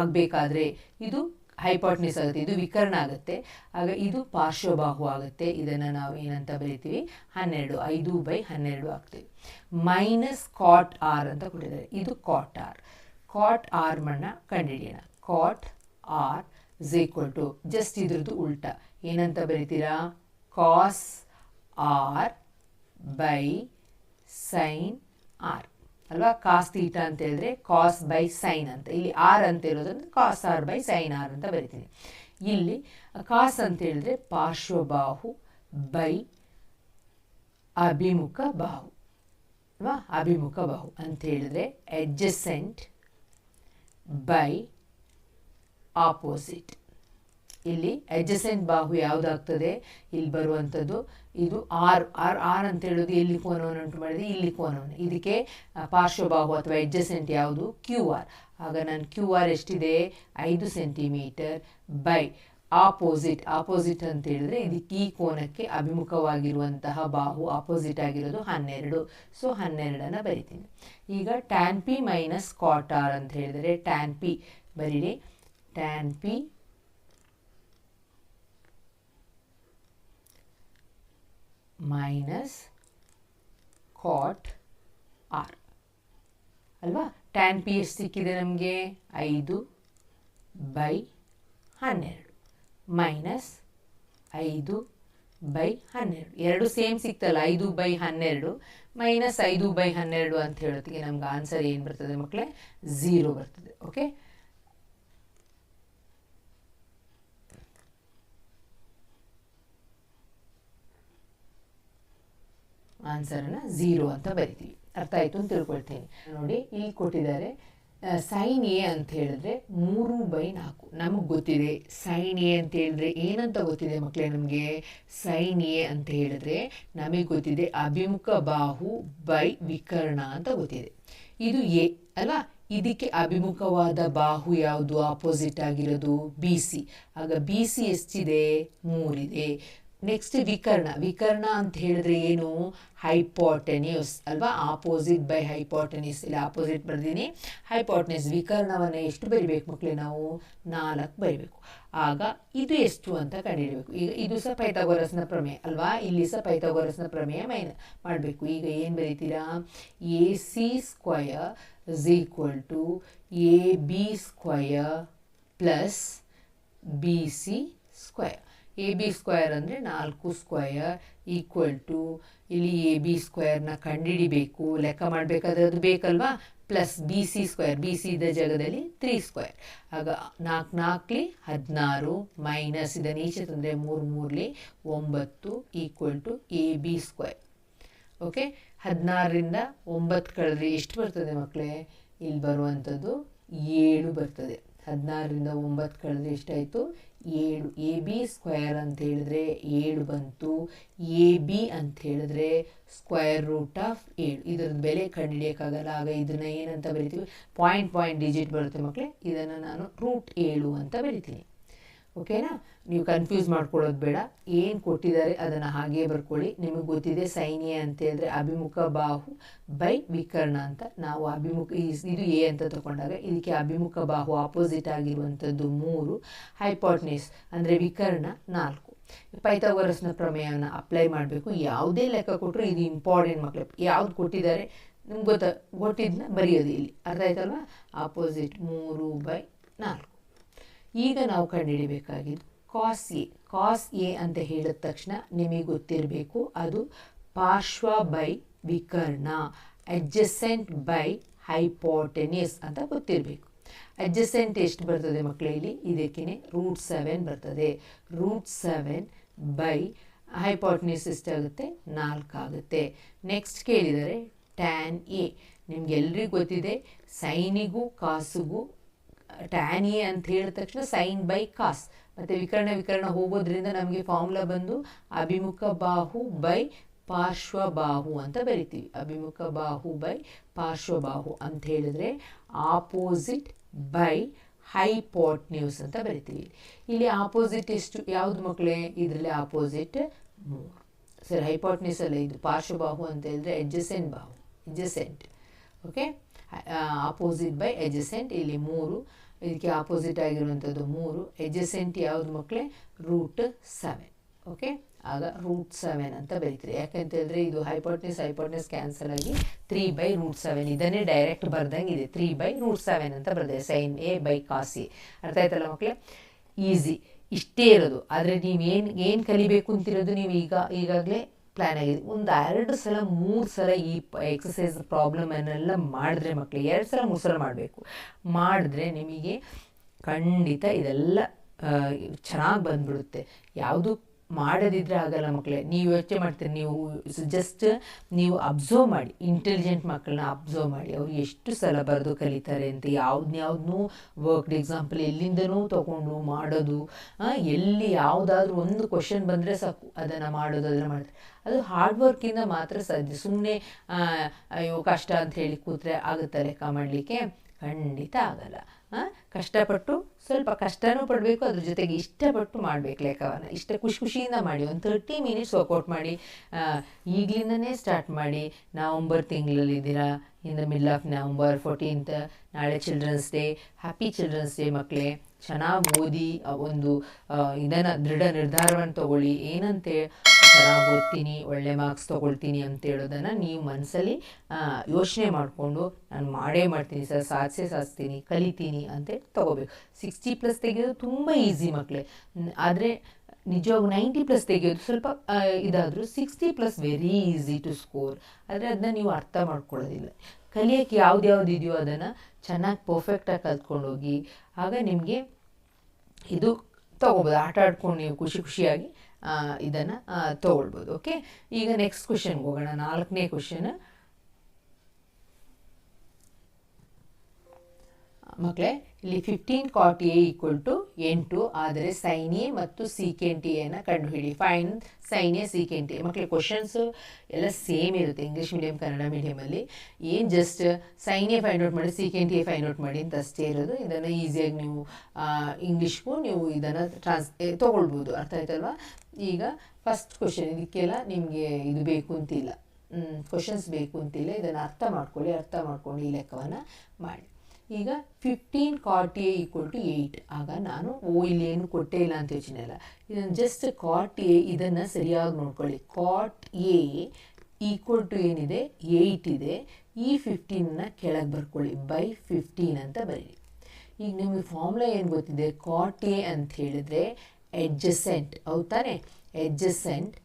ಆಗಬೇಕಾದ್ರೆ ಇದು ಹೈಪಾಟ್ನಿಸ್ ಆಗುತ್ತೆ, ಇದು ವಿಕರ್ಣ ಆಗುತ್ತೆ. ಆಗ ಇದು ಪಾರ್ಶ್ವಬಾಹು ಆಗುತ್ತೆ. ಇದನ್ನು ನಾವು ಏನಂತ ಬರಿತೀವಿ? ಹನ್ನೆರಡು, ಐದು ಬೈ ಹನ್ನೆರಡು ಆಗ್ತೀವಿ. ಮೈನಸ್ ಕಾಟ್ ಆರ್ ಅಂತ ಕೊಟ್ಟಿದ್ದಾರೆ. ಇದು ಕಾಟ್ ಆರ್ ಕಾಟ್ ಆರ್ ಮಣ್ಣ ಕಂಡುಹಿಡಿಯೋಣ cot R is equal to just ಇದ್ರದ್ದು ಉಲ್ಟ. ಏನಂತ ಬರಿತೀರಾ? Cos R by sine R ಅಲ್ವಾ? ಕಾಸ್ ತೀಟ ಅಂತ ಹೇಳಿದ್ರೆ ಕಾಸ್ ಬೈ ಸೈನ್ ಅಂತ. ಇಲ್ಲಿ ಆರ್ ಅಂತ ಇರೋದ್ರಿಂದ cos R by sine R ಅಂತ ಬರಿತೀನಿ. ಇಲ್ಲಿ ಕಾಸ್ ಅಂತ ಹೇಳಿದ್ರೆ ಪಾರ್ಶ್ವಬಾಹು ಬೈ ಅಭಿಮುಖ ಬಾಹು. ಅಲ್ವಾ? ಅಭಿಮುಖ ಬಾಹು. ಅಂತ ಹೇಳಿದ್ರೆ ಎಡ್ಜಸೆಂಟ್ ಬೈ ಆಪೋಸಿಟ್ ಇಲ್ಲಿ ಅಡ್ಜಸೆಂಟ್ ಬಾಹು ಯಾವುದಾಗ್ತದೆ? ಇಲ್ಲಿ ಬರುವಂಥದ್ದು ಇದು ಆರ್ ಆರ್ ಆರ್ ಅಂತ ಹೇಳೋದು ಇಲ್ಲಿ ಕೋನವನ್ನು ಉಂಟು ಮಾಡಿದೆ? ಇಲ್ಲಿ ಕೋನವನ್ನು. ಇದಕ್ಕೆ ಪಾರ್ಶ್ವಬಾಹು ಅಥವಾ ಅಡ್ಜಸೆಂಟ್ ಯಾವುದು? ಕ್ಯೂ ಆರ್ ಆಗ ನಾನು ಕ್ಯೂ ಆರ್ ಎಷ್ಟಿದೆ? ಐದು ಸೆಂಟಿಮೀಟರ್ ಬೈ ಆಪೋಸಿಟ್ ಆಪೋಸಿಟ್ ಅಂತ ಹೇಳಿದ್ರೆ ಇದು ಈ ಕೋನಕ್ಕೆ ಅಭಿಮುಖವಾಗಿರುವಂತಹ ಬಾಹು ಆಪೋಸಿಟ್ ಆಗಿರೋದು ಹನ್ನೆರಡು. ಸೊ ಹನ್ನೆರಡನ್ನು ಬರಿತೀನಿ. ಈಗ tan P minus cot R ಅಂತ ಹೇಳಿದರೆ ಟ್ಯಾನ್ ಪಿ ಬರೀರಿ. Tan P minus cot R ಅಲ್ವಾ? ಟ್ಯಾನ್ ಪಿ ಎಷ್ಟು ಸಿಕ್ಕಿದೆ ನಮಗೆ? ಐದು ಬೈ ಹನ್ನೆರಡು. ಮೈನಸ್ ಐದು ಬೈ ಹನ್ನೆರಡು. ಎರಡು ಸೇಮ್ ಸಿಕ್ತಲ್ಲ ಐದು ಬೈ ಹನ್ನೆರಡು ಮೈನಸ್ ಐದು ಬೈ ಹನ್ನೆರಡು ಅಂತ ಹೇಳೋತ್ತಿಗೆ ನಮ್ಗೆ ಆನ್ಸರ್ ಏನು ಬರ್ತದೆ ಮಕ್ಕಳೇ ಝೀರೋ ಬರ್ತದೆ ಓಕೆ ಆನ್ಸರನ್ನು ಝೀರೋ ಅಂತ ಬರಿತೀವಿ. ಅರ್ಥ ಆಯಿತು ಅಂತ ತಿಳ್ಕೊಳ್ತೀನಿ. ನೋಡಿ, ಇಲ್ಲಿ ಕೊಟ್ಟಿದ್ದಾರೆ ಸೈನ್ ಎ ಅಂತ ಹೇಳಿದ್ರೆ ಮೂರು ಬೈ ನಾಲ್ಕು. ನಮಗೆ ಗೊತ್ತಿದೆ ಸೈನ್ ಎ ಅಂತ ಹೇಳಿದ್ರೆ ಏನಂತ ಗೊತ್ತಿದೆ ಮಕ್ಕಳೇ ನಮಗೆ? ಸೈನ್ ಎ ಅಂತ ಹೇಳಿದ್ರೆ ನಮಗೆ ಗೊತ್ತಿದೆ ಅಭಿಮುಖ ಬಾಹು ಬೈ ವಿಕರ್ಣ ಅಂತ ಗೊತ್ತಿದೆ. ಇದು ಎ ಅಲ್ವಾ ಇದಕ್ಕೆ ಅಭಿಮುಖವಾದ ಬಾಹು ಯಾವುದು? ಆಪೋಸಿಟ್ ಆಗಿರೋದು ಬಿ ಸಿ ಆಗ ಬಿ ಸಿ ಎಷ್ಟಿದೆ? ಮೂರಿದೆ. ನೆಕ್ಸ್ಟ್ ವಿಕರ್ಣ. ವಿಕರ್ಣ ಅಂತ ಹೇಳಿದ್ರೆ ಏನು? ಹೈಪಾಟೆನ್ಯೂಸ್ ಅಲ್ವಾ? ಆಪೋಸಿಟ್ ಬೈ ಹೈಪಾಟೆನ್ಯೂಸ್ ಇಲ್ಲ ಆಪೋಸಿಟ್ ಬರ್ದೀನಿ. ಹೈಪಾಟೆನ್ಯೂಸ್ ವಿಕರ್ಣವನ್ನು ಎಷ್ಟು ಬರಿಬೇಕು ಮಕ್ಕಳೇ ನಾವು? ನಾಲ್ಕು ಬರಿಬೇಕು. ಆಗ ಇದು ಎಷ್ಟು ಅಂತ ಕಂಡುಹಿಡಬೇಕು. ಈಗ ಇದು ಸಹ ಪೈಥಾಗೋರಸ್ನ ಪ್ರಮೇಯ ಅಲ್ವಾ? ಇಲ್ಲಿ ಸಹ ಪೈಥಾಗೋರಸ್ನ ಪ್ರಮೇಯ ಮೈನ ಮಾಡಬೇಕು. ಈಗ ಏನು ಬರೀತೀರಾ? A C square is equal to A B square plus B C square A B square ಅಂದರೆ ನಾಲ್ಕು ಸ್ಕ್ವಯರ್ ಈಕ್ವಲ್ ಟು ಇಲ್ಲಿ ಎ ಬಿ ಸ್ಕ್ವಯರ್ನ ಕಂಡುಹಿಡಿಬೇಕು. ಲೆಕ್ಕ ಮಾಡಬೇಕಾದ್ರೆ ಅದು ಬೇಕಲ್ವಾ? Plus B C square B C ಇದ್ದ ಜಾಗದಲ್ಲಿ ತ್ರೀ ಸ್ಕ್ವಯರ್ ಆಗ ನಾಲ್ಕು ನಾಲ್ಕಲಿ ಹದಿನಾರು ಮೈನಸ್ ಇದನ್ನು ಈಚೆ ತಂದರೆ ಮೂರು ಮೂರಲಿ ಒಂಬತ್ತು equal to A B square okay ಹದಿನಾರರಿಂದ ಒಂಬತ್ತು ಕಳೆದ್ರೆ ಎಷ್ಟು ಬರ್ತದೆ ಮಕ್ಕಳೇ ಇಲ್ಲಿ ಬರುವಂಥದ್ದು ಏಳು ಬರ್ತದೆ. ಹದಿನಾರರಿಂದ ಒಂಬತ್ತು ಕಳೆದ್ರೆ ಎಷ್ಟಾಯಿತು? ಏಳು. ಎ, ಬಿ ಸ್ಕ್ವಯರ್ ಅಂತ ಹೇಳಿದ್ರೆ ಏಳು ಬಂತು. ಎ, ಬಿ ಅಂತ ಹೇಳಿದ್ರೆ ಸ್ಕ್ವಯರ್ ರೂಟ್ ಆಫ್ ಏಳು. ಇದರದ್ದು ಬೆಲೆ ಕಂಡುಹಿಡಿಯೋಕ್ಕಾಗಲ್ಲ. ಆಗ ಇದನ್ನು ಏನಂತ ಬರಿತೀವಿ? ಪಾಯಿಂಟ್ ಪಾಯಿಂಟ್ ಡಿಜಿಟ್ ಬರುತ್ತೆ ಮಕ್ಕಳೇ ಇದನ್ನು ನಾನು ರೂಟ್ ಏಳು ಅಂತ ಬರಿತೀನಿ. ಓಕೆನಾ? ನೀವು ಕನ್ಫ್ಯೂಸ್ ಮಾಡ್ಕೊಳ್ಳೋದು ಬೇಡ. ಏನು ಕೊಟ್ಟಿದ್ದಾರೆ ಅದನ್ನು ಹಾಗೇ ಬರ್ಕೊಳ್ಳಿ. ನಿಮಗೆ ಗೊತ್ತಿದೆ ಸೈನ್ಯ ಅಂತ ಹೇಳಿದ್ರೆ ಅಭಿಮುಖ ಬಾಹು ಬೈ ವಿಕರ್ಣ ಅಂತ. ನಾವು ಅಭಿಮುಖ ಇದು ಎ ಅಂತ ತಗೊಂಡಾಗ ಇದಕ್ಕೆ ಅಭಿಮುಖ ಬಾಹು ಆಪೋಸಿಟ್ ಆಗಿರುವಂಥದ್ದು ಮೂರು. ಹೈಪಾಟ್ನಿಸ್ ಅಂದರೆ ವಿಕರ್ಣ ನಾಲ್ಕು. ಪೈಥಾಗೋರಸ್ನ ಪ್ರಮೇಯವನ್ನು ಅಪ್ಲೈ ಮಾಡಬೇಕು. ಯಾವುದೇ ಲೆಕ್ಕ ಕೊಟ್ಟರು ಇದು ಇಂಪಾರ್ಟೆಂಟ್ ಮಕ್ಕಳು ಯಾವ್ದು ಕೊಟ್ಟಿದ್ದಾರೆ? ನಿಮ್ಗೆ ಗೊತ್ತ ಕೊಟ್ಟಿದ್ದನ್ನ ಬರೆಯೋದು ಇಲ್ಲಿ. ಅರ್ಥ ಆಯ್ತಲ್ವಾ? ಆಪೋಸಿಟ್ ಮೂರು ಬೈ ನಾಲ್ಕು. ಈಗ ನಾವು ಕಂಡುಹಿಡಿಬೇಕಾಗಿದ್ದು ಕಾಸ್ ಎ ಕಾಸ್ ಎ ಅಂತ ಹೇಳಿದ ತಕ್ಷಣ ನಿಮಗೆ ಗೊತ್ತಿರಬೇಕು, ಅದು ಪಾರ್ಶ್ವ ಬೈ ವಿಕರ್ಣ, ಅಡ್ಜಸೆಂಟ್ ಬೈ ಹೈಪೋಟೆನಿಯಸ್ ಅಂತ ಗೊತ್ತಿರಬೇಕು. ಅಡ್ಜಸೆಂಟ್ ಎಷ್ಟು ಬರ್ತದೆ ಮಕ್ಕಳಲ್ಲಿ ಇದಕ್ಕೇ ರೂಟ್ ಸೆವೆನ್ ಬರ್ತದೆ. ರೂಟ್ ಸೆವೆನ್ ಬೈ ಹೈಪೋಟೆನಿಯಸ್ ಎಷ್ಟಾಗುತ್ತೆ ನಾಲ್ಕು ಆಗುತ್ತೆ. ನೆಕ್ಸ್ಟ್ ಕೇಳಿದರೆ ಟ್ಯಾನ್ ಎ. ನಿಮ್ಗೆಲ್ರಿಗೂ ಗೊತ್ತಿದೆ, ಸೈನಿಗೂ ಕಾಸಿಗೂ ಟ್ಯಾನ್ ಎ ಅಂತ ಹೇಳಿದ ತಕ್ಷಣ ಸೈನ್ ಬೈ ಕಾಸ್. ಮತ್ತು ವಿಕರಣ ವಿಕರಣ ಹೋಗೋದ್ರಿಂದ ನಮಗೆ ಫಾರ್ಮುಲಾ ಬಂದು ಅಭಿಮುಖ ಬಾಹು ಬೈ ಪಾರ್ಶ್ವಬಾಹು ಅಂತ ಬರಿತೀವಿ. ಅಭಿಮುಖ ಬಾಹು ಬೈ ಪಾರ್ಶ್ವಬಾಹು ಅಂತ ಹೇಳಿದ್ರೆ ಆಪೋಸಿಟ್ ಬೈ ಹೈಪೋಟ್ನ್ಯೂಸ್ ಅಂತ ಬರಿತೀವಿ. ಇಲ್ಲಿ ಆಪೋಸಿಟ್ ಎಷ್ಟು? ಯಾವ್ದು ಮಕ್ಕಳೇ ಇದರಲ್ಲಿ ಆಪೋಸಿಟ್ ಮೂರು. ಸರಿ ಹೈಪೋಟ್ನ್ಯೂಸ್ ಅಲ್ಲ ಇದು. ಪಾರ್ಶ್ವಬಾಹು ಅಂತ ಹೇಳಿದ್ರೆ ಎಡ್ಜಸೆಂಟ್ ಬಾಹು adjacent okay opposite by adjacent ಇಲ್ಲಿ ಮೂರು. ಇದಕ್ಕೆ ಆಪೋಸಿಟ್ ಆಗಿರುವಂಥದ್ದು ಮೂರು ಎಜಸೆಂಟ್ ಯಾವುದು ಮಕ್ಕಳೇ ರೂಟ್ ಸೆವೆನ್ ಓಕೆ ಆಗ ರೂಟ್ ಸೆವೆನ್ ಅಂತ ಬರೀತೀರಿ. ಯಾಕೆಂತ ಹೇಳಿದ್ರೆ ಇದು ಹೈಪೋಟ್ನಿಸ್ ಹೈಪೋಟ್ನಿಸ್ ಕ್ಯಾನ್ಸಲ್ ಆಗಿ ತ್ರೀ ಬೈ ರೂಟ್ ಸೆವೆನ್ ಇದನ್ನೇ ಡೈರೆಕ್ಟ್ ಬರ್ದಂಗೆ ಇದೆ. ತ್ರೀ ಬೈ ರೂಟ್ ಸೆವೆನ್ ಅಂತ ಬರ್ತದೆ. ಸೈನ್ ಎ ಬೈ ಕಾಸಿ ಅರ್ಥ ಆಯ್ತಲ್ಲ ಮಕ್ಕಳೇ ಈಸಿ ಇಷ್ಟೇ ಇರೋದು. ಆದರೆ ನೀವು ಏನು ಏನು ಕಲಿಬೇಕು ಅಂತಿರೋದು ನೀವು ಈಗ, ಈಗಾಗಲೇ ಪ್ಲ್ಯಾನ್ ಆಗಿದೆ. ಒಂದು ಎರಡು ಸಲ, ಮೂರು ಸಲ ಈ ಎಕ್ಸಸೈಸ್ ಪ್ರಾಬ್ಲಮನ್ನೆಲ್ಲ ಮಾಡಿದ್ರೆ ಮಕ್ಕಳಿಗೆ ಎರಡು ಸಲ, ಮೂರು ಸಲ ಮಾಡಬೇಕು. ಮಾಡಿದ್ರೆ ನಿಮಗೆ ಖಂಡಿತ ಇದೆಲ್ಲ ಚೆನ್ನಾಗಿ ಬಂದ್ಬಿಡುತ್ತೆ. ಯಾವುದು ಮಾಡದಿದ್ರೆ ಆಗಲ್ಲ ಮಕ್ಕಳೇ ನೀವು ಯೋಚನೆ ಮಾಡ್ತೀರಿ, ನೀವು ಜಸ್ಟ್ ನೀವು ಅಬ್ಸರ್ವ್ ಮಾಡಿ ಇಂಟೆಲಿಜೆಂಟ್ ಮಕ್ಕಳನ್ನ ಅಬ್ಸರ್ವ್ ಮಾಡಿ. ಅವ್ರು ಎಷ್ಟು ಸಲ ಬರೆದು ಕಲಿತಾರೆ ಅಂತ ಯಾವ್ದನ್ನ ಯಾವ್ದನ್ನೂ ವರ್ಕ್ಡ್ ಎಕ್ಸಾಂಪಲ್ ಎಲ್ಲಿಂದನೂ ತೊಗೊಂಡು ಮಾಡೋದು ಎಲ್ಲಿ ಯಾವುದಾದ್ರೂ ಒಂದು ಕ್ವಶನ್ ಬಂದರೆ ಸಾಕು. ಅದನ್ನು ಮಾಡೋದು, ಅದನ್ನು ಮಾಡ್ತಾರೆ ಅದು ಹಾರ್ಡ್ ವರ್ಕಿಂದ ಮಾತ್ರ ಸಾಧ್ಯ. ಸುಮ್ಮನೆ ಅಯ್ಯೋ ಕಷ್ಟ ಅಂತ ಹೇಳಿ ಕೂತ್ರೆ ಆಗುತ್ತೆ ಲೆಕ್ಕ ಮಾಡಲಿಕ್ಕೆ ಖಂಡಿತ ಆಗಲ್ಲ. ಕಷ್ಟಪಟ್ಟು ಸ್ವಲ್ಪ ಕಷ್ಟನೂ ಪಡಬೇಕು, ಅದ್ರ ಜೊತೆಗೆ ಇಷ್ಟಪಟ್ಟು ಮಾಡಬೇಕು ಲೆಕ್ಕವನ್ನು ಇಷ್ಟ ಖುಷಿ ಖುಷಿಯಿಂದ ಮಾಡಿ, ಒಂದು ತರ್ಟಿ ಮಿನಿಟ್ಸ್ ವರ್ಕೌಟ್ ಮಾಡಿ ಈಗಲಿಂದನೇ ಸ್ಟಾರ್ಟ್ ಮಾಡಿ November ತಿಂಗಳಲ್ಲಿದ್ದೀರಾ in the middle of November fourteenth ನಾಳೆ children's day happy children's day ಮಕ್ಕಳೇ ಚೆನ್ನಾಗಿ ಓದಿ ಒಂದು ಇದನ್ನು ದೃಢ ನಿರ್ಧಾರವನ್ನು ತಗೊಳ್ಳಿ. ಏನಂತೆ? ಚೆನ್ನಾಗಿ ಓದ್ತೀನಿ ಒಳ್ಳೆ ಮಾರ್ಕ್ಸ್ ತೊಗೊಳ್ತೀನಿ ಅಂತ ಹೇಳೋದನ್ನು ನೀವು ಮನಸ್ಸಲ್ಲಿ ಯೋಚನೆ ಮಾಡಿಕೊಂಡು ನಾನು ಮಾಡೇ ಮಾಡ್ತೀನಿ ಸರ್, ಸಾಧಿಸೇ ಸಾಧಿಸ್ತೀನಿ, ಕಲಿತೀನಿ ಅಂತ ತೊಗೋಬೇಕು. ಸಿಕ್ಸ್ಟಿ ಪ್ಲಸ್ ತೆಗೆಯೋದು ತುಂಬ ಈಸಿ ಮಕ್ಕಳೇ ಆದರೆ ನಿಜವಾಗ ನೈಂಟಿ ಪ್ಲಸ್ ತೆಗೆಯೋದು ಸ್ವಲ್ಪ ಇದಾದರೂ sixty plus very easy to score ಆದರೆ ಅದನ್ನ ನೀವು ಅರ್ಥ ಮಾಡ್ಕೊಳ್ಳೋದಿಲ್ಲ. ಕಲಿಯೋಕ್ಕೆ ಯಾವ್ದು ಯಾವ್ದು ಇದೆಯೋ ಅದನ್ನು ಚೆನ್ನಾಗಿ ಪರ್ಫೆಕ್ಟಾಗಿ ಕಲ್ತ್ಕೊಂಡು ಹೋಗಿ ಆಗ ನಿಮಗೆ ಇದು ತಗೋಬೋದು. ಆಟ ಆಡ್ಕೊಂಡು ನೀವು ಖುಷಿ ಖುಷಿಯಾಗಿ ಇದನ್ನು ತೊಗೊಳ್ಬೋದು ಓಕೆ ಈಗ ನೆಕ್ಸ್ಟ್ ಕ್ವಶನ್ಗೆ ಹೋಗೋಣ ನಾಲ್ಕನೇ ಕ್ವಶನ್ ಮಕ್ಕಳೇ ಇಲ್ಲಿ fifteen cot A equal to ಎಂಟು, ಆದರೆ ಸೈನ್ ಎ ಮತ್ತು ಸೀಕೆಂಟ್ ಎನ ಕಂಡುಹಿಡಿ. Fine sine A T A ಮಕ್ಕಳ ಕ್ವಶನ್ಸು ಎಲ್ಲ ಸೇಮ್ ಇರುತ್ತೆ. ಇಂಗ್ಲೀಷ್ ಮೀಡಿಯಂ ಕನ್ನಡ ಮೀಡಿಯಮಲ್ಲಿ ಏನು just sine A find out ಮಾಡಿ ಸೀಕೆಂಟ್ ಎ ಫೈಂಡ್ ಔಟ್ ಮಾಡಿ ಅಂತ ಅಷ್ಟೇ ಇರೋದು. ಇದನ್ನು ಈಸಿಯಾಗಿ ನೀವು ಇಂಗ್ಲೀಷ್ಗೂ ನೀವು ಇದನ್ನು ಟ್ರಾನ್ಸ್ ತೊಗೊಳ್ಬೋದು. ಅರ್ಥ ಆಯ್ತಲ್ವಾ? ಈಗ ಫಸ್ಟ್ ಕ್ವಶನ್ ಇದಕ್ಕೆಲ್ಲ ನಿಮಗೆ ಇದು ಬೇಕು ಅಂತಿಲ್ಲ. ಕ್ವಶನ್ಸ್ ಬೇಕು ಅಂತಿಲ್ಲ. ಇದನ್ನು ಅರ್ಥ ಮಾಡ್ಕೊಳ್ಳಿ, ಅರ್ಥ ಮಾಡ್ಕೊಂಡು ಈ ಲೆಕ್ಕವನ್ನು ಮಾಡಿ. ಈಗ fifteen cot A equal to eight ಆಗ ನಾನು, ಓ, ಇಲ್ಲಿ ಏನು ಕೊಟ್ಟೇ ಇಲ್ಲ ಅಂತ ಯೋಚನೆ ಇಲ್ಲ. ಇದನ್ನು ಜಸ್ಟ್ ಕಾಟ್ ಎ ಇದನ್ನು ಸರಿಯಾಗಿ ನೋಡ್ಕೊಳ್ಳಿ. ಕಾಟ್ ಎ ಈಕ್ವಲ್ ಟು ಏನಿದೆ? ಏಯ್ಟ್ ಇದೆ. ಈ ಫಿಫ್ಟೀನ್ನ ಕೆಳಗೆ ಬರ್ಕೊಳ್ಳಿ. ಬೈ ಫಿಫ್ಟೀನ್ ಅಂತ ಬರೀರಿ. ಈಗ ನಿಮಗೆ ಫಾರ್ಮುಲಾ ಏನು ಗೊತ್ತಿದೆ? ಕಾಟ್ ಎ ಅಂತ ಹೇಳಿದರೆ ಎಡ್ಜಸೆಂಟ್ ಹೌದು ತಾನೆ? ಎಡ್ಜಸೆಂಟ್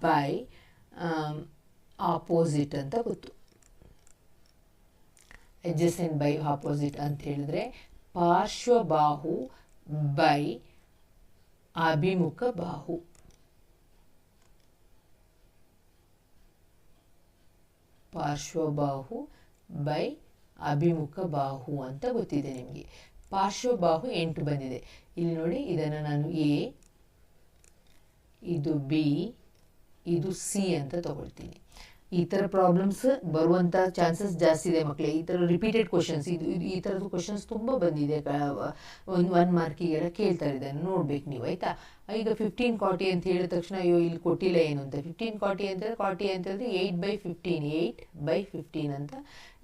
ಬೈ ಆಪೋಸಿಟ್ ಅಂತ ಗೊತ್ತು. ಎಡ್ಜಸೆಂಟ್ ಬೈ ಆಪೋಸಿಟ್ ಅಂತ ಹೇಳಿದ್ರೆ ಪಾರ್ಶ್ವಬಾಹು ಬೈ ಅಭಿಮುಖ ಬಾಹು. ಪಾರ್ಶ್ವಬಾಹು ಬೈ ಅಭಿಮುಖ ಬಾಹು ಅಂತ ಗೊತ್ತಿದೆ ನಿಮಗೆ. ಪಾರ್ಶ್ವಬಾಹು ಎಂಟು ಬಂದಿದೆ. ಇಲ್ಲಿ ನೋಡಿ, ಇದನ್ನು ನಾನು ಎ, ಇದು ಬಿ, ಇದು ಸಿ ಅಂತ ತಗೊಳ್ತೀನಿ. ಈ ಥರ ಪ್ರಾಬ್ಲಮ್ಸ್ ಬರುವಂಥ ಚಾನ್ಸಸ್ ಜಾಸ್ತಿ ಇದೆ ಮಕ್ಕಳೇ ಈ ಥರ ರಿಪೀಟೆಡ್ ಕ್ವಶನ್ಸ್ ಇದು ಇದು, ಈ ಥರದ್ದು ಕ್ವಶನ್ಸ್ ತುಂಬ ಬಂದಿದೆ. ಒಂದು ಒನ್ ಮಾರ್ಕಿಗೆಲ್ಲ ಕೇಳ್ತಾ ಇದ್ದಾನೆ ನೋಡ್ಬೇಕು ನೀವು, ಆಯಿತಾ? ಈಗ ಫಿಫ್ಟೀನ್ ಕಾಟಿ ಅಂತ ಹೇಳಿದ ತಕ್ಷಣ, ಅಯ್ಯೋ, ಇಲ್ಲಿ ಕೊಟ್ಟಿಲ್ಲ ಏನು ಅಂತ. ಫಿಫ್ಟೀನ್ ಕಾಟಿ ಅಂತ ಕಾಟಿ ಅಂತ ಹೇಳಿದ್ರೆ eight by fifteen eight by fifteen ಅಂತ.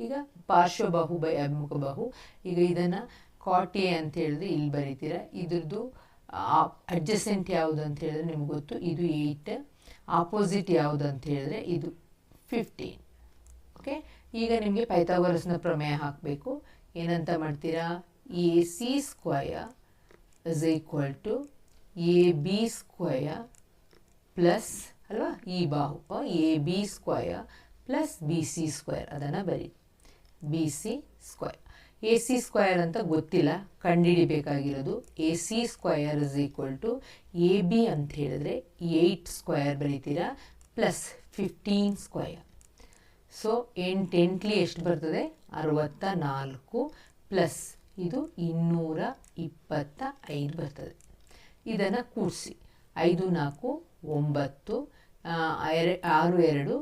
ಈಗ ಪಾರ್ಶ್ವಬಾಹು ಬೈ ಅಭಿಮುಖ ಬಾಹು. ಈಗ ಇದನ್ನು ಕಾಟಿ ಅಂತ ಹೇಳಿದ್ರೆ ಇಲ್ಲಿ ಬರೀತೀರ? ಇದ್ರದ್ದು ಅಡ್ಜಸೆಂಟ್ ಯಾವುದು ಅಂತ ಹೇಳಿದ್ರೆ ನಿಮ್ಗೆ ಗೊತ್ತು. ಇದು ಏಯ್ಟ್ ಆಪೋಸಿಟ್ ಯಾವುದು ಅಂತ ಹೇಳಿದ್ರೆ ಇದು ಫಿಫ್ಟೀನ್ ಓಕೆ ಈಗ ನಿಮಗೆ ಪೈಥಾಗೋರಸ್ನ ಪ್ರಮೇಯ ಹಾಕಬೇಕು. ಏನಂತ ಮಾಡ್ತೀರಾ? A C square is equal to A B square plus ಅಲ್ವಾ? ಈ ಬಾಹು. A B square plus B C square ಅದನ್ನು ಬರಿ. B C square A C square ಅಂತ ಗೊತ್ತಿಲ್ಲ. ಕಂಡುಹಿಡಿಬೇಕಾಗಿರೋದು A C square is equal to A B ಅಂತ ಹೇಳಿದ್ರೆ eight square ಬರೀತೀರಾ? ಪ್ಲಸ್ ಫಿಫ್ಟೀನ್ ಸ್ಕ್ವಯರ್ ಸೊ ಎಂಟು ಎಂಟ್ಲಿ ಎಷ್ಟು ಬರ್ತದೆ? ಅರವತ್ತ ನಾಲ್ಕು ಪ್ಲಸ್ ಇದು ಇನ್ನೂರ ಇಪ್ಪತ್ತ ಐದು ಬರ್ತದೆ. ಇದನ್ನು ಕೂಡಿಸಿ. ಐದು, ನಾಲ್ಕು, ಒಂಬತ್ತು ಎರ, ಆರು, ಎರಡು,